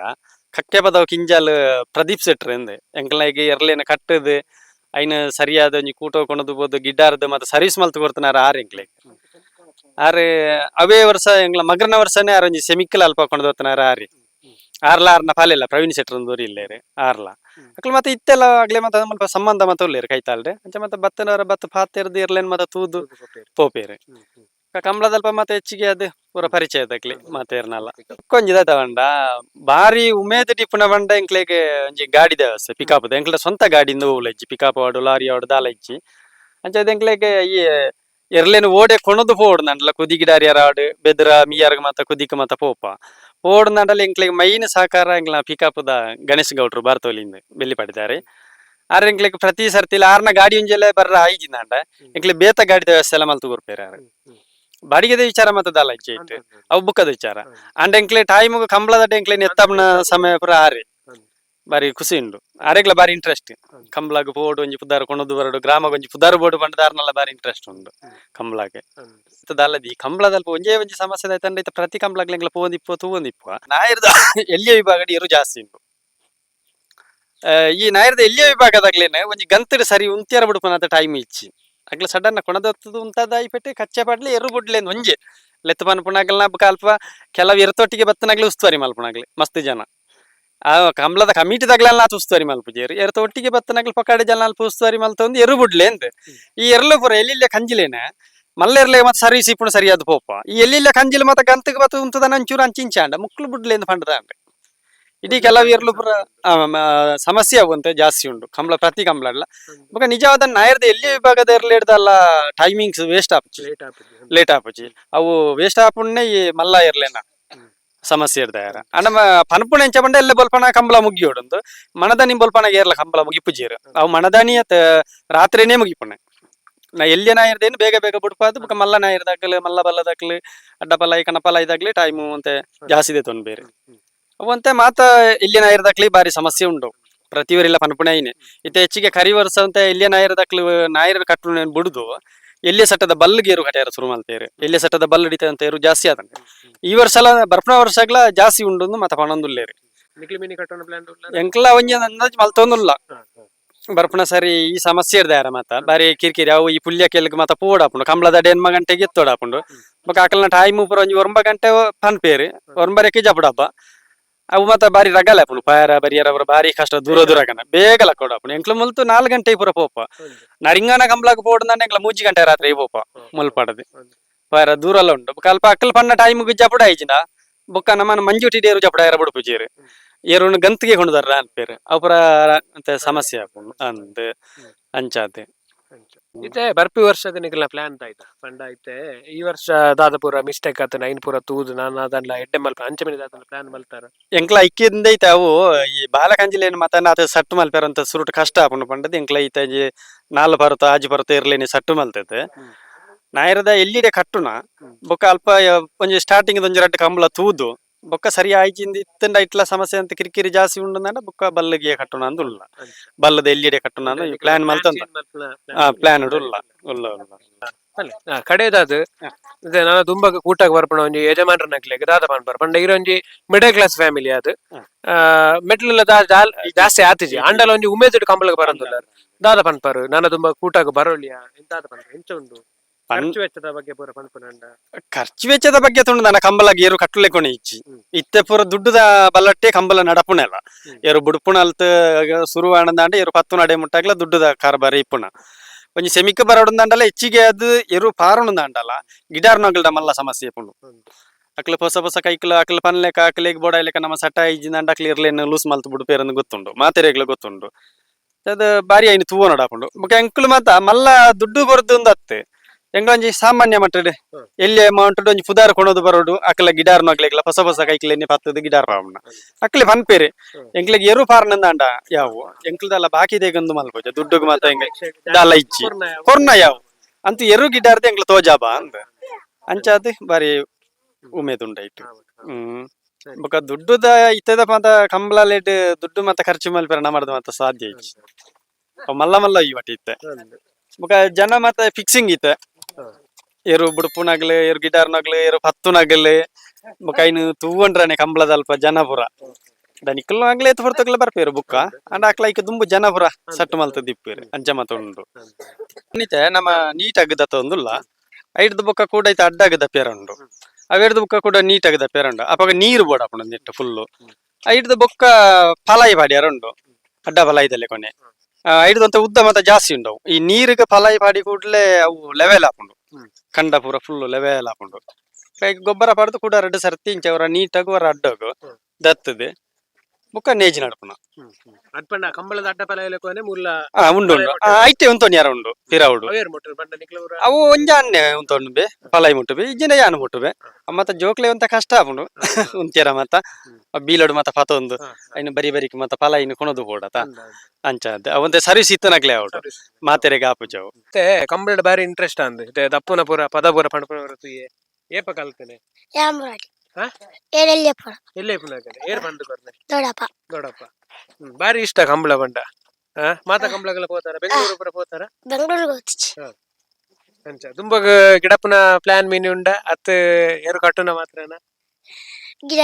ಪ್ರದೀಪ್ ಸೆಟ್ರ್ ಎಂದೆ. ಎಂಗ್ಲಾಗಿ ಎರ್ಲೇನ ಕಟ್ಟದು, ಐನ ಸರಿಯಾದ ಒಂಜಿ ಕೂಟ ಕೊಣದು ಬೋದು ಗಿಡ್ಡಾರ್ದು ಮತ್ತೆ ಸರ್ವಿಸ್ ಮಲ್ತು ಕೊಡ್ತಾರ ಆರ್ ಎಂಕ್ಲೆಗ್ ಆರ್, ಅವೇ ವರ್ಷ ಎಂಗ್ಲ ಮಗನ ವರ್ಷನೇ ಆರೊಂಜಿ ಸೆಮಿಕಲ್ ಅಲ್ಪ ಕೊಂಡದೋತನಾರ ಆರಿ. ಆರ್ಲ ಆರ್ನ ಪಾಲಿಲ್ಲ ಪ್ರವೀಣ್ ಶೆಟ್ರ್ ದೂರ ಇಲ್ಲೇರಿ, ಆರ್ಲ. ಅಕ್ಲ ಮತ್ತೆ ಇತ್ತೆಲ್ಲ ಆಗ್ಲೇ ಮತ್ತೆ ಮಲ್ಪ ಸಂಬಂಧ ಮತ್ತೆ ಉಳ್ಳೇರಿ ಕೈತಾಳ್ರೆ ಅಂಚೆ ಮತ್ತೆ ಬತ್ತನವರ ಬತ್ತ ಪಾತೆರ್ದು ಇರ್ಲೇನ್ ಮತ್ತೆ ತೂದು, ಪೋಪೇರಿ. ಕಂಬಳದಲ್ಪ ಮತ್ತೆ ಹೆಚ್ಚಿಗೆ ಅದು ಪೂರ ಪರಿಚಯ ತಕ್ಲಿ ಮಾತೇರ್ನಲ್ಲ ಕೊಂಜಿದ ತಗೊಂಡ ಬಾರಿ ಉಮೇದ ಟಿಪ್ಪುನ ಬಂಡ ಎಂಕ್ಲೆಗೆ ಒಂಜಿ ಗಾಡಿ ವ್ಯವಸ್ಥೆ ಪಿಕಪ್ ಎಂಕ್ಲೆ ಸ್ವಂತ ಗಾಡಿಯಿಂದ ಹೆಚ್ಚಿ ಪಿಕಪ್ ಆಡು ಲಾರಿ ಆಡು ದಾಲ ಇಜ್ಜಿ. ಅಂಚದ ಎಂಕ್ಲೆಗೆ ಈ ಎರ್ಲೇನು ಓಡೆ ಕೊಣದು ಪೋಡು ನಂಡಲ ಕುದಿಗಿ ಗಿಡಾರಿ ಆಡು ಬೆದ್ರ ಮಿಯಾರ್ಗ ಮತ್ತ ಕುದಿಕ ಮತ್ತ ಪೋಪ. ಓಡ್ ನಂಡಲ ಎಂಕ್ಲೆಗೆ ಮೈನ್ ಸಹಕಾರ ಎಂಕ್ಲ ಪಿಕಪ್ ದ ಗಣೇಶ್ ಗೌಡ್ರು ಬಾರ್ತೋಲಿಂದ ಬೆಲ್ಲಿ ಪಡೆದಾರೆ. ಆದ್ರೆ ಎಂಕ್ಲೆಗೆ ಪ್ರತಿ ಸರ್ತಿಲ ಆರ್ನ ಗಾಡಿ ಒಂಜೆಲ್ಲ ಬರ್ರ ಐಜಿ ನಾಂಡ ಎಂಕ್ಲೆ ಬೇತ ಗಾಡಿ ವ್ಯವಸ್ಥೆ ಎಲ್ಲ ಮಲ್ತು ಕೊರ್ಪೇರ ಬಾಡಿಗೆದ ವಿಚಾರ ಮತ್ತದಲ್ಲ ಇಜ್ಜೆ ಇಟ್ಟು ಅವು ಬುಕ್ಕದ ವಿಚಾರ. ಅಂಡ್ ಎಂಕ್ಲೆ ಟೈಮ್ ಕಂಬಳದ ಎಂಕ್ಲೆ ನೆತ್ತಬ್ನ ಸಮಯ ಪುರ ಆರೆ. ಬಾರಿ ಖುಷಿ ಉಂಡು ಆರೆಗ್ಲ ಬಾರಿ ಇಂಟ್ರೆಸ್ಟ್ ಕಂಬಳಗ್ ಪೋಡು ಒಂಜಿ ಪುದಾರ್ ಕೊಣದು ಬರಡು ಗ್ರಾಮ ಒಂಜಿ ಪುದಾರ ಬೋಡು ಬಂಡದಾರ್ನಲ್ಲ ಬಾರಿ ಇಂಟ್ರೆಸ್ಟ್ ಉಂಡು ಕಂಬಳಗೆ ಅಲ್ಲದಿ ಕಂಬಳದಲ್ಲಿ ಒಂಜೇ ಒಂಜಿ ಸಮಸ್ಯೆ ಆಯ್ತಂದ್ರೆ ಇತ್ತ ಪ್ರತಿ ಕಂಬಳಗ್ಲ ಎಂಗ್ಲ ಪೋಂದಿಪ್ಪ ತೂವೊಂದಿಪ್ಪು ನಾಯಿರ್ದ ಎಲ್ಲಿಯ ವಿಭಾಗಡ್ ಇರು ಜಾಸ್ತಿ ಉಂಟು. ಆ, ಈ ನಾಯಿರ್ದ ಎಲ್ಲಿಯ ವಿಭಾಗದಾಗ್ಲೇನೆ ಒಂಜಿ ಗಂತರು ಸರಿ ಉಂತ್ಯಾರ ಬಿಡ್ಪುನಂತ ಟೈಮ್ ಇಚ್ಚಿ. ಅಗ್ಲ ಸಡನ್ನ ಕೊಣದತ್ತದು ಐ ಪೆಟ್ಟಿ, ಕಚ್ಚೆ ಪಡ್ಲಿ ಎರು ಒಂಜೆ. ಲೆತ್ತ ಪನ್ಪುನಾಗಲ್ನ ಕಾಲ್ಪ ಕೆಲವು ಎರತೊಟ್ಟಿಗೆ ಬತ್ತನಾಗ್ಲಿ ಉಸ್ತುವಾರಿ ಮಲ್ಪುಣಾಗ್ಲಿ ಮಸ್ತ್ ಜನ. ಆ ಕಂಬಳದ ಕಮಿಟಿದಾಗ್ಲೆಲ್ಲ ಉಸ್ತುವಾರಿ ಮಲ್ಪುಜೇರು ಎರತ ಒಟ್ಟಿಗೆ ಬತ್ತನಾಗ್ಲಿ ಪಕಾಡೆ ಜನ ಅಲ್ಪ ಉಸ್ತುವಾರಿ ಮಲ್ತ ಒಂದು ಎರು ಬುಡ್ಲೆ ಅಂತ ಈ ಎರಲು ಪುರ ಎಲ್ಲಿಲ್ಲ ಕಂಜಿಲೇನೆ ಮಲ್ಲೆರ್ಲೆ ಮತ್ತೆ ಸರ್ವಿಸ್ ಇಪ್ಪುಣ ಸರಿಯಾದ ಪೋಪ. ಈ ಎಲ್ಲಿಲ್ಲ ಕಂಜಿಲ್ ಮತ್ತೆ ಗಂತಕ್ಕೆ ಬತ್ತ ಉಂತದ ನಂಚೂರು ಅಂಚಿಂಚಾಂಡ ಮುಕ್ಳು ಬುಡ್ಲೆ ಅಂತ ಪಂಡದ ಅಂಡ ಇಡೀ ಕೆಲವು ಸಮಸ್ಯೆ ಆಗುವಂತೆ ಜಾಸ್ತಿ ಉಂಟು. ಕಂಬಳ ಪ್ರತಿ ಕಂಬಳ ಅಲ್ಲ. ಮಗ ನಿಜವಾದ ನಾಯರ್ದ ಎಲ್ಲಿ ವಿಭಾಗದ ಇರ್ಲಿಡ್ದಲ್ಲ ಟೈಮಿಂಗ್ಸ್ ವೇಸ್ಟ್ ಆಪುಜಿ ಲೇಟ್ ಆಪುಜಿ ಅವು ವೇಸ್ಟ್ ಆಪುಣ್ಣೆ ಈ ಮಲ್ಲ ಇರ್ಲೇನ. ಸಮಸ್ಯೆ ಇರ್ದಾರ ಅಣ್ಣ ಪನ್ಪುಣ ಎಂಚ ಬಂಡ ಎಲ್ಲ ಬಲ್ಪನ ಕಂಬಳ ಮುಗಿಯೋಡೊಂದು ಮನದಾನಿ ಬಲ್ಪನ ಏರ್ಲ ಕಂಬಳ ಮುಗಿಪುಜೀರು ಅವು ಮಣದಾನಿ ಅತ್ ರಾತ್ರಿನೇ ಮುಗಿಪುಣ್ಣೆ. ನಾ ಎಲ್ಲಿ ನಾಯಿರ್ದೇನು ಬೇಗ ಬೇಗ ಬಿಡ್ಪಾದು. ಬುಕ್ಕ ಮಲ್ಲ ನಾಯಿರ್ದಾಗ್ಲಿ ಮಲ್ಲ ಬಲ್ಲದಾಗ್ಲಿ ಅಡ್ಡಪಲ್ಲ ಬಲ್ಲ ಕಣಪಲ್ಲ ಇದಾಗ್ಲಿ ಟೈಮು ಅಂತ ಜಾಸ್ತಿ ತೊಂದ್ ಬೇರೆ ಅವಂತೆ ಮಾತ ಇಲ್ಲಿ ನಾಯಿರ್ದಾಗ್ಲಿ ಬಾರಿ ಸಮಸ್ಯೆ ಉಂಟು. ಪ್ರತಿವರಿಲ್ಲ ಪನ್ಪುಣ ಐನೆ ಇತ್ತ ಹೆಚ್ಚಿಗೆ ಕರಿ ವರ್ಷ ಅಂತ ಎಲ್ಲಿ ನಾಯಿರ್ದಾಗ್ಲಿ ನಾಯಿರ ಕಟ್ಟು ಬಿಡುದು ಎಲ್ಲಿ ಸಟ್ಟದ ಬಲ್ಗೇರು ಕಟ್ಯಾರ ಶುರು ಮಾಡ್ತೇರು ಎಲ್ಲಿ ಸಟ್ಟದ ಬಲ್ ಹಿಡಿತ ಅಂತ ಇರು ಜಾಸ್ತಿ ಆದಂಗೆ ಈ ವರ್ಷ ಎಲ್ಲ ಬರ್ಪಣ ವರ್ಷಗಳ ಜಾಸ್ತಿ ಉಂಡು ಮತ್ತೆ ಪಣಂದುಲ್ಲೇರಿ ಎಂಕ್ಲ ಒಂಜಿ ಅಂದಾಜ್ ಮಲ್ತೊಂದುಲ್ಲ. ಬರ್ಪಣ ಸರಿ ಈ ಸಮಸ್ಯೆ ಇರ್ದಾರ ಮತ್ತ ಬಾರಿ ಕಿರಿಕಿರಿ ಅವು ಈ ಪುಲ್ಯ ಕೆಲ್ಗ ಮತ್ತ ಪೂಡಾಪುಂಡು ಕಂಬಳದ ಎನ್ಮ ಗಂಟೆಗೆ ಎತ್ತೋಡಾಪುಂಡು ಬೊಕ ಆಕಲ್ನ ಟೈಮ್ ಉಪರ ಒಂಜಿ ಒಂಬ ಗಂಟೆ ಪನ್ಪೇರಿ ಒಂಬರಕ್ಕೆ ಜಪಡಪ್ಪ ಅವು ಮತ್ತ ಬಾರಿ ರಗಲ ಆಪುಂಡು ಪಾಯರ ಬರಿಯರ ಅವರ ಬಾರಿ ಕಷ್ಟ ದೂರ ದೂರ ಕನ ಬೇಗ ಲಕ್ಕೋಡಾಪುಂಡು ಎಂಕ್ಲು ಮುಲ್ತು ನಾಲ್ ಗಂಟೆ ಪೂರ ಪೋಪ. ನರಿಂಗನ ಕಂಬಳಕ್ಕೆ ನಾನು ಎಂಕ್ಲ ಮೂಜಿ ಗಂಟೆ ರಾತ್ರಿ ಪೋಪ ಮುಲ್ಪಡದೆ ಪಾಯರ ದೂರಲ್ಲ ಉಂಡು ಬೊಕ ಅಲ್ಪ ಅಕ್ಕಲ್ ಪಣ್ಣ ಟೈಮ್ ಜಪಡ ಐಜಿನ. ಬೊಕ್ಕ ನಮ್ಮನ ಮಂಜುಟಿ ಡೇರು ಜಪಡ ಏರ ಬುಡುಪುಜೀರು ಏರುನು ಗಂತಿಗೆ ಕೊಂಡದಾರ ಅನ್ಪೇರು ಅವರ ಅಂತ ಸಮಸ್ಯೆ ಆಪುಂಡು ಅಂದ್ ಅಂಚಾತೆ. ಇತ್ತೆ ಬರ್ಪಿ ವರ್ಷದ ನಿಗಲ ಪ್ಲಾನ್ ಆಯ್ತಾ? ಫಂಡ್ ಐತೆ ಈ ವರ್ಷ ದಾದಪುರ ಮಿಸ್ಟೇಕ್ ಆತ ನೈನ್ ಪುರ ತೂದು ನಾನು ಅದನ್ನ ಎಡ್ಡೆ ಮಲ್ಪ ಅಂಚೆ ಮೇಲೆ ಅದನ್ನ ಪ್ಲಾನ್ ಮಲ್ತಾರ. ಎಂಕ್ಲ ಇಕ್ಕಿಂದ ಐತೆ ಅವು ಈ ಬಾಲಕಂಜಿಲೇನು ಮತನ ಅದ ಸಟ್ಟು ಮಲ್ಪೇರ ಅಂತ ಸುರುಟ್ ಕಷ್ಟ ಆಪುಂಡು ಪಂಡದ ಎಂಕ್ಲ ಐತೆ ಜಿ ನಾಲ್ ಬರುತ್ತ ಆಜ್ ಬರುತ್ತ ಇರ್ಲೇನಿ ಸಟ್ಟು ಮಲ್ತೈತೆ. ನಾಯಿರದ ಎಲ್ಲಿಡೆ ಕಟ್ಟುನ? ಬೊಕ್ಕ ಅಲ್ಪ ಒಂಜಿ ಸ್ಟಾರ್ಟಿಂಗ್ ಒಂಜಿ ರಡ್ಡು ಕಂಬಳ ತೂದು. ಬೊಕ್ಕ ಸರಿ ಆಯ್ಚಿಂದ ಇತ್ತಂಡ ಇಟ್ಲ ಸಮಸ್ಯೆ ಅಂತ ಕಿರಿಕಿರಿ ಜಾಸ್ತಿ ಉಂಡು ಬೊಕ್ಕ ಬಲ್ಲಗೆ ಕಟ್ಟೋಣ ಅಂದ್ ಉಲ್ಲ ಬಲ್ಲದ ಎಲ್ಲಿಡೆ ಕಟ್ಟೋಣ ಅಂದ್ ಪ್ಲಾನ್ ಮಲ್ತಂದ ಪ್ಲಾನ್ ಉಲ್ಲ ಉಲ್ಲ ಉಲ್ಲ ಕಡೆದಾದ್ ಇದೆ ನಾನು ತುಂಬಾ ಊಟಕ್ಕೆ ಬರ್ಪಣ ಒಂಜಿ ಯಜಮಾನರ ನಕ್ಲೆಗ್ ದಾದ ಪನ್ಪರ್ ಪಂಡ ಇರೊಂಜಿ ಮಿಡಲ್ ಕ್ಲಾಸ್ ಫ್ಯಾಮಿಲಿ ಅದು ಮೆಟ್ಲೆಲ್ಲ ಜಾಸ್ತಿ ಆತಿಜಿ. ಅಂಡಲ ಒಂಜಿ ಉಮೇದ್ ಕಂಬಳಗ್ ಬರಂದುಲ್ಲ ದಾದ ಪನ್ಪರ್ ನಾನು ತುಂಬಾ ಕೂಟಕ್ಕೆ ಬರೋಲಿಯ? ದಾದ ಪನ್ಪರ್ ಎಂಚ ಉಂಡು? ಖರ್ಚು ವೆಚ್ಚದ ಬಗ್ಗೆ ಪೂರ ಪನ್ಪುನಂಡ ಖರ್ಚು ವೆಚ್ಚದ ಬಗ್ಗೆ ತುಂಡು ನನ್ನ ಕಂಬಲ ಏರು ಕಟ್ಟಲೆ ಕೊನೆ ಇಚ್ಚಿ. ಇತ್ತೆ ಪೂರ ದುಡ್ಡುದ ಬಲ್ಲಟ್ಟೆ ಕಂಬಲ ನಡಪುಣೆಲ್ಲ ಏರು ಬುಡುಪುಣ ಅಲ್ತ ಶುರು ಆನಂದಾಂಡ ಏರು ಪತ್ತು ನಡೆ ಮುಟ್ಟಾಗ್ಲ ದುಡ್ಡುದ ಕಾರ್ಬಾರಿ ಇಪ್ಪುಣ ಒಂಜಿ ಸೆಮಿಕ ಬರೋಡಂದಾಂಡಲ ಹೆಚ್ಚಿಗೆ ಅದು ಎರು ಪಾರುಣದಾಂಡಲ ಗಿಡಾರ್ ನಗಲ್ದ ಮಲ್ಲ ಸಮಸ್ಯೆ ಪುಂಡು ಅಕ್ಲ ಹೊಸ ಹೊಸ ಕೈಕ್ಲ ಅಕ್ಲ ಪನ್ಲೆಕ ಅಕ್ಲೆಗ್ ಲೆಕ್ಕ ನಮ್ಮ ಸಟ ಇಜ್ಜಿಂದಾಂಡ ಅಕ್ಲ ಇರ್ಲೇನು ಲೂಸ್ ಮಲ್ತ್ ಬಿಡು ಗೊತ್ತುಂಡು. ಮಾತೆರೆಗ್ಲ ಗೊತ್ತುಂಡು. ಅದು ಬಾರಿ ಐನು ತೂವ ನಡಾಪುಂಡು. ಬೊಕ ಅಂಕುಲು ಮಾತ ಮಲ್ಲ ದುಡ್ಡು ಬರದು ಒಂದು ಎಂಗಳೊಂಜಿ ಸಾಮಾನ್ಯ ಮಟ್ಟಡ್ ಎಲ್ಲಿ ಅಮೌಂಟ್ ಒಂಜಿ ಪುದಾರ್ ಕೊಣೋದು ಬರೋದು ಅಕ್ಲ ಗಿಡಾರ್ ನಗ್ಲೆಗ್ಲ ಹೊಸ ಹೊಸ ಕೈಕ್ಲೆನೆ ಪತ್ತದ ಗಿಡಾರ್ ಪಾವಣ ಅಕ್ಲೆ ಪನ್ಪೇರೆ. ಎಂಕ್ಲೆಗ್ ಎರು ಪಾರ್ನಂದಾಂಡ ಯಾವು? ಎಂಕ್ಲದಲ್ಲ ಬಾಕಿ ದೇಗಂದು ಮಲ್ಬೋಜ ದುಡ್ಡುಗ್ ಮಾತ ಎಂಗ ದಾಲ ಇಚ್ಚಿ ಕೊರ್ನ ಯಾವು? ಅಂತ ಎರು ಗಿಡಾರ್ದ ಎಂಕ್ಲ ತೋಜಾಬ ಅಂದ. ಅಂಚಾದ ಬಾರಿ ಉಮೇದುಂಡಾಯ್ತು. ಹ್ಮ್. ಬೊಕ ದುಡ್ಡುದ ಇತ್ತದ ಮಾತ ಕಂಬಳ ಲೇಟ್ ದುಡ್ಡು ಮಾತ್ರ ಖರ್ಚು ಮಲ್ಪೇರ ನಮ್ಮದು ಮಾತ ಸಾಧ್ಯ ಇಚ್ಚಿ ಮಲ್ಲ ಮಲ್ಲ ಈ ಮಟ್ಟ ಇತ್ತೆ. ಬೊಕ ಜನ ಮತ್ತೆ ಫಿಕ್ಸಿಂಗ್ ಇತ್ತೆ. ಏರು ಬುಡುಪುನಾಗ್ಲೆ ಏರು ಗಿಟಾರ್ನಾಗ್ಲೆ ಏರು ಪತ್ತುನಾಗ್ಲೆ ಬೊಕ ಐನು ತೂವಂಡ್ರನೆ ಕಂಬಳದ ಅಲ್ಪ ಜನ ಪುರ ಆಗ್ಲಿ ಆಗ್ಲೇ ಹೊರತಗ್ಲ ಬರ್ಪೇರು ಬುಕ್ಕ. ಅಂಡ್ ಅಕ್ಲ ತುಂಬ ದುಂಬು ಜನ ಪುರ ಸಟ್ಟು ಮಲ್ತ ದಿಪ್ಪೇರು ಅಂಚ ಮತ ಉಂಡು ನಿತೆ ನಮ್ಮ ನೀಟ್ ಆಗದ ಒಂದುಲ್ಲ. ಐಡ್ದ ಬುಕ್ಕ ಕೂಡ ಐತೆ ಅಡ್ಡ ಆಗದ ಉಂಡು ಅವೆಡ್ದ ಬೊಕ್ಕ ಕೂಡ ನೀಟ್ ಆಗದ ಪೇರಂಡು. ಅಪಾಗ ನೀರು ಬೋಡಾಪುಂಡು ನೆಟ್ಟು ಫುಲ್ಲು. ಐಡ್ದ ಬೊಕ್ಕ ಫಲಾಯಿ ಉಂಡು ಅಡ್ಡ ಫಲಾಯಿದಲ್ಲಿ ಕೊನೆ. ಐಡ್ದು ಅಂತ ಉದ್ದ ಮತ್ತೆ ಜಾಸ್ತಿ ಉಂಡವು. ಈ ನೀರಿಗೆ ಫಲಾಯಿ ಪಾಡಿ ಕೂಡಲೇ ಅವು ಲೆವೆಲ್ ಹಾಕೊಂಡು. ಕಂಡ ಪೂರ ಫುಲ್ ಲೆವೆಲ್ ಹಾಕೊಂಡು ಗೊಬ್ಬರ ಪಡೆದು ಕೂಡ ಎರಡು ಸರ್ತಿ ಇಂಚ ಅವರ ನೀಟಾಗಿ ಅವರ ಅಡ್ಡೋಗು. ದತ್ತದೆ. ಬೊಕ್ಕ ನೇಜಿ ನಡ್ಪುನ. ಅಡ್ಪಣ್ಣ ಕಂಬಳದ ಅಡ್ಡ ಪಲ ಇಲ್ಲಕೋನೆ ಮುಲ್ಲ ಆ ಉಂಡು ಉಂಡು. ಆ, ಐತೆ ಉಂತೊಂದು ಯಾರ ಉಂಡು ಪಿರಾವುಡು ಅವೇರ್ ಮುಟ್ಟರು ಬಂಡ ನಿಕ್ಲವರ ಅವು ಒಂಜ ಅನ್ನೆ ಉಂತೊಂಡು ಬೆ ಫಲಾಯಿ ಮುಟ್ಟುಬೆ ಇಜ್ಜಿನ ಯಾನು ಮುಟ್ಟುಬೆ ಮತ್ತ ಜೋಕ್ಲೆ ಒಂತ ಕಷ್ಟ ಆಪುಂಡು. ಉಂತ್ಯರ ಮತ್ತ. ಬೀಲೋಡು ಮತ್ತ ಫತೊಂದು ಐನು ಬರಿ ಬರಿಕ್ ಮತ್ತ ಫಲಾಯಿನ ಇನ್ನು ಕೊಣದು ಅಂಚ ಅದ ಅವಂತೆ ಸರ್ವಿಸ್ ಇತ್ತನಕ್ಲೆ ಅವಡು ಮಾತೆರೆಗೆ ಆಪುಜವು. ಮತ್ತೆ ಕಂಬಳದ ಬಾರಿ ಇಂಟ್ರೆಸ್ಟ್ ಅಂದ್. ದಪ್ಪುನ ಪೂರ ಪದ ಪೂರ ಪಂಡಪುರ ತೂಯೆ ಏಪ ಕಲ್ತನೆ? ಬಂದು ಬಾರಿ ಇಷ್ಟ ಕಂಬಳ ಬಂಡ. ಹಾ ಮಾತ ಕಂಬಳಗೆಲ್ಲ ಹೋತಾರ ಬೆಂಗಳೂರು ಪುರ ಹೋತಾರ ಬೆಂಗಳೂರಿಗೆ ಹೋಗ್ತಿಚ್ಚಿ ಅಂಚ ಗಿಡಪುನ ಪ್ಲಾನ್ ಮೀನಿ ಉಂಡ. ಅತ್ ಏರು ಕಟ್ಟುನ ಮಾತ್ರನ? ಗಿಡ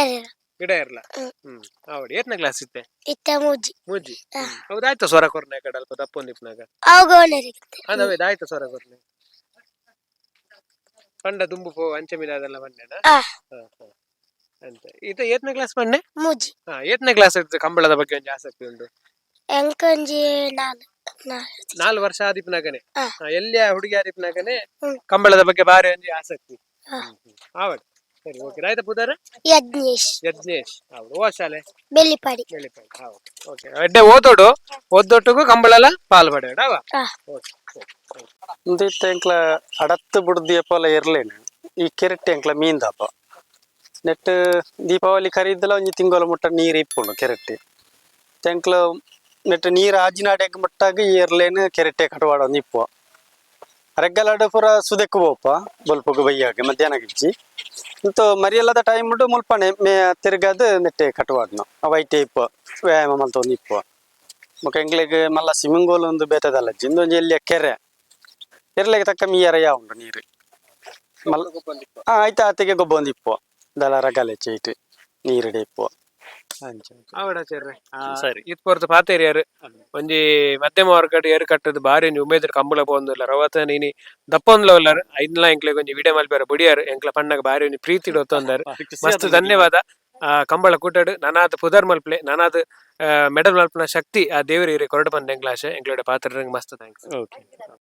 ಗಿಡ ಇರ್ಲ ಹ್ಮ್. ಅವಡಿ ಏತ್ನ ಕ್ಲಾಸ್ ಇತ್ತೆ? ಇತ್ತ ಮೂಜಿ ಮೂಜಿ. ಹೌದಾಯ್ತು ಸ್ವರ ಕೊರ್ನೆ ಕಡೆ ಅಲ್ಪ ಓನರಿಗೆ ಅದವೇ ಆಯ್ತು ಸ್ವರ ಕೊರ್ನೆ. ಪಂಡ ದುಂಬು ಪೋ ಅಂಚೆ ಮೀನ ಅದೆಲ್ಲ ಬಂಡೆನ ಆ. ಅಂತ. ಇದು ಏತ್ನೇ ಕ್ಲಾಸ್ ಬಂಡೆ ಮುಜಿ. ಹಾ ಏತನೇ ಕ್ಲಾಸ್ ಇತ್ತು ಕಂಬಳದ ಬಗ್ಗೆ ಒಂದು ಆಸಕ್ತಿ ಉಂಟು. ಎಂಕೊಂಜಿ ನಾಲ್ ನಾಲ್ ನಾಲ್ಕು ವರ್ಷ ಆದಿಪ್ನಾಗನೆ. ಹಾ. ಎಲ್ಲಿಯ ಹುಡುಗಿ ಆದಿಪ್ನಾಗನೆ. ಕಂಬಳದ ಬಗ್ಗೆ ಬಾರಿ ಒಂದು ಆಸಕ್ತಿ. ಆವಡ್ ಸರಿ ಓಕೆ ರಾಯ್ತ ಪುದಾರ? ಯಜ್ಞೇಶ್. ಯಜ್ಞೇಶ್. ಹೌದು ಓ ಶಾಲೆ? ಬೆಳ್ಳಿಪಾಡಿ. ಬೆಳ್ಳಿಪಾಡಿ ಹೌದು. ಓಕೆ ಅಡ್ಡೆ ಓದೋಡು? ಓದೊಟ್ಟಿಗೂ ಕಂಬಳಲ ಪಾಲ್ ಪಡೆಯೋಡ ಅವ? ಓಕೆ ಎಂಕ್ಲ ಅಡತ್ತು ಬುಡ್ದಿಯಪ್ಪ ಪೋಲ ಇರ್ಲೇನು. ಈ ಕೆರೆಟ್ಟೆ ಎಂಕ್ಲ ಮೀನ್ದಾಪ. ನೆಟ್ ದೀಪಾವಳಿ ಕರೀದಲ್ಲ ಒಂಜಿ ತಿಂಗಳ ಮುಟ್ಟ ನೀರು ಇಪ್ಪುಂಡು ಕೆರೆಟ್ಟೆ. ತೆಂಕ್ಲ ನೆಟ್ ನೀರು ಆಜಿನಾಡೆಗ್ ಮುಟ್ಟಾಗ ಏರ್ಲೇನು ಕೆರೆಟ್ಟೆ ಕಟವಾಡ ಒಂದು ಇಪ್ಪು ರೆಗ್ಗಲಾಡ ಪೂರ ಸುದೆಕ್ಕು ಬೋಪ ಬೊಲ್ಪುಗು ಬೈಯಾಗ ಮಧ್ಯಾಹ್ನ ಗಿಚ್ಚಿ ಇಂತ ಮರಿಯಲ್ಲದ ಟೈಮ್ ಉಂಡು ಮುಲ್ಪನೆ ಮೇ ತಿರ್ಗದ ನೆಟ್ಟೆ ಕಟವಾಡ್ನ ಅವೈಟೆ ಇಪ್ಪು ವ್ಯಾಯಾಮ ಮಲ್ತ ಒಂದು ಇಪ್ಪು ಮುಖ ಎಂಗ್ಲಿಗೆ ಮಲ್ಲ ಸ್ವಿಮ್ಮಿಂಗ್ ಪೂಲ್ ಒಂದು ಬೇತದಲ್ಲ ಇಂದೊಂಜಿ ಎಲ್ಲಿಯ ಕೆರೆ. ಕೆರೆಲೆಗೆ ತಕ್ಕ ಮೀಯರ ಯಾವ ಉಂಡು ನೀರು. ಮಲ್ಲ ಆಯ್ತಾ ಆತಿಗೆ ಗೊಬ್ಬ ಒಂದು ಇಪ್ಪು ದಲ ರಗಲೆ ಚೀಟ್ ನೀರಿಡೆ ಇಪ್ಪು ಅಂಚ ಆವಡ ಚೇರ್ರೆ ಸರಿ ಇತ್ ಪೊರ್ತು ಪಾತೇರಿಯರ್ ಒಂಜಿ ಮಧ್ಯಮ ವರ್ಗಡ್ ಏರು ಕಟ್ಟದು ಬಾರಿ ಒಂಜಿ ಉಮೇದ್ರ ಕಂಬಳ ಪೋಂದುಲ್ಲ ರವತ ನೀನಿ ದಪ್ಪೊಂದ್ಲ ಉಲ್ಲರ್ ಐನ್ಲ ಎಂಕ್ಲೆಗ್ ಒಂಜಿ ವಿಡಿಯೋ ಮಲ್ಪೆರ ಬುಡಿಯಾರ್ ಎಂಕ್ಲ ಪಣ್ಣಗ ಬಾರಿ ಒಂಜಿ ಪ್ರೀತಿ ಒತ್ತೊಂದರ್ ಮಸ್ತ್ ಧನ್ಯವಾದ ಆ ಕಂಬಳ ಕುಟ್ಟಡ್ ನನಾದ್ ಪುದರ್ ಮಲ್ಪಲೆ ನನಾದ್ ಮೆಡಲ್ ಮಲ್ಪನ ಶಕ್ತಿ ಆ ದೇವರಿ ಕೊರಡು ಬಂದ ಎಂಗ್ಲಾಶೆ ಎಂಕ್ಲೆಡೆ ಪಾತ್ರ ಮಸ್ತ್ ಥ್ಯಾಂಕ್ಸ್ ಓಕೆ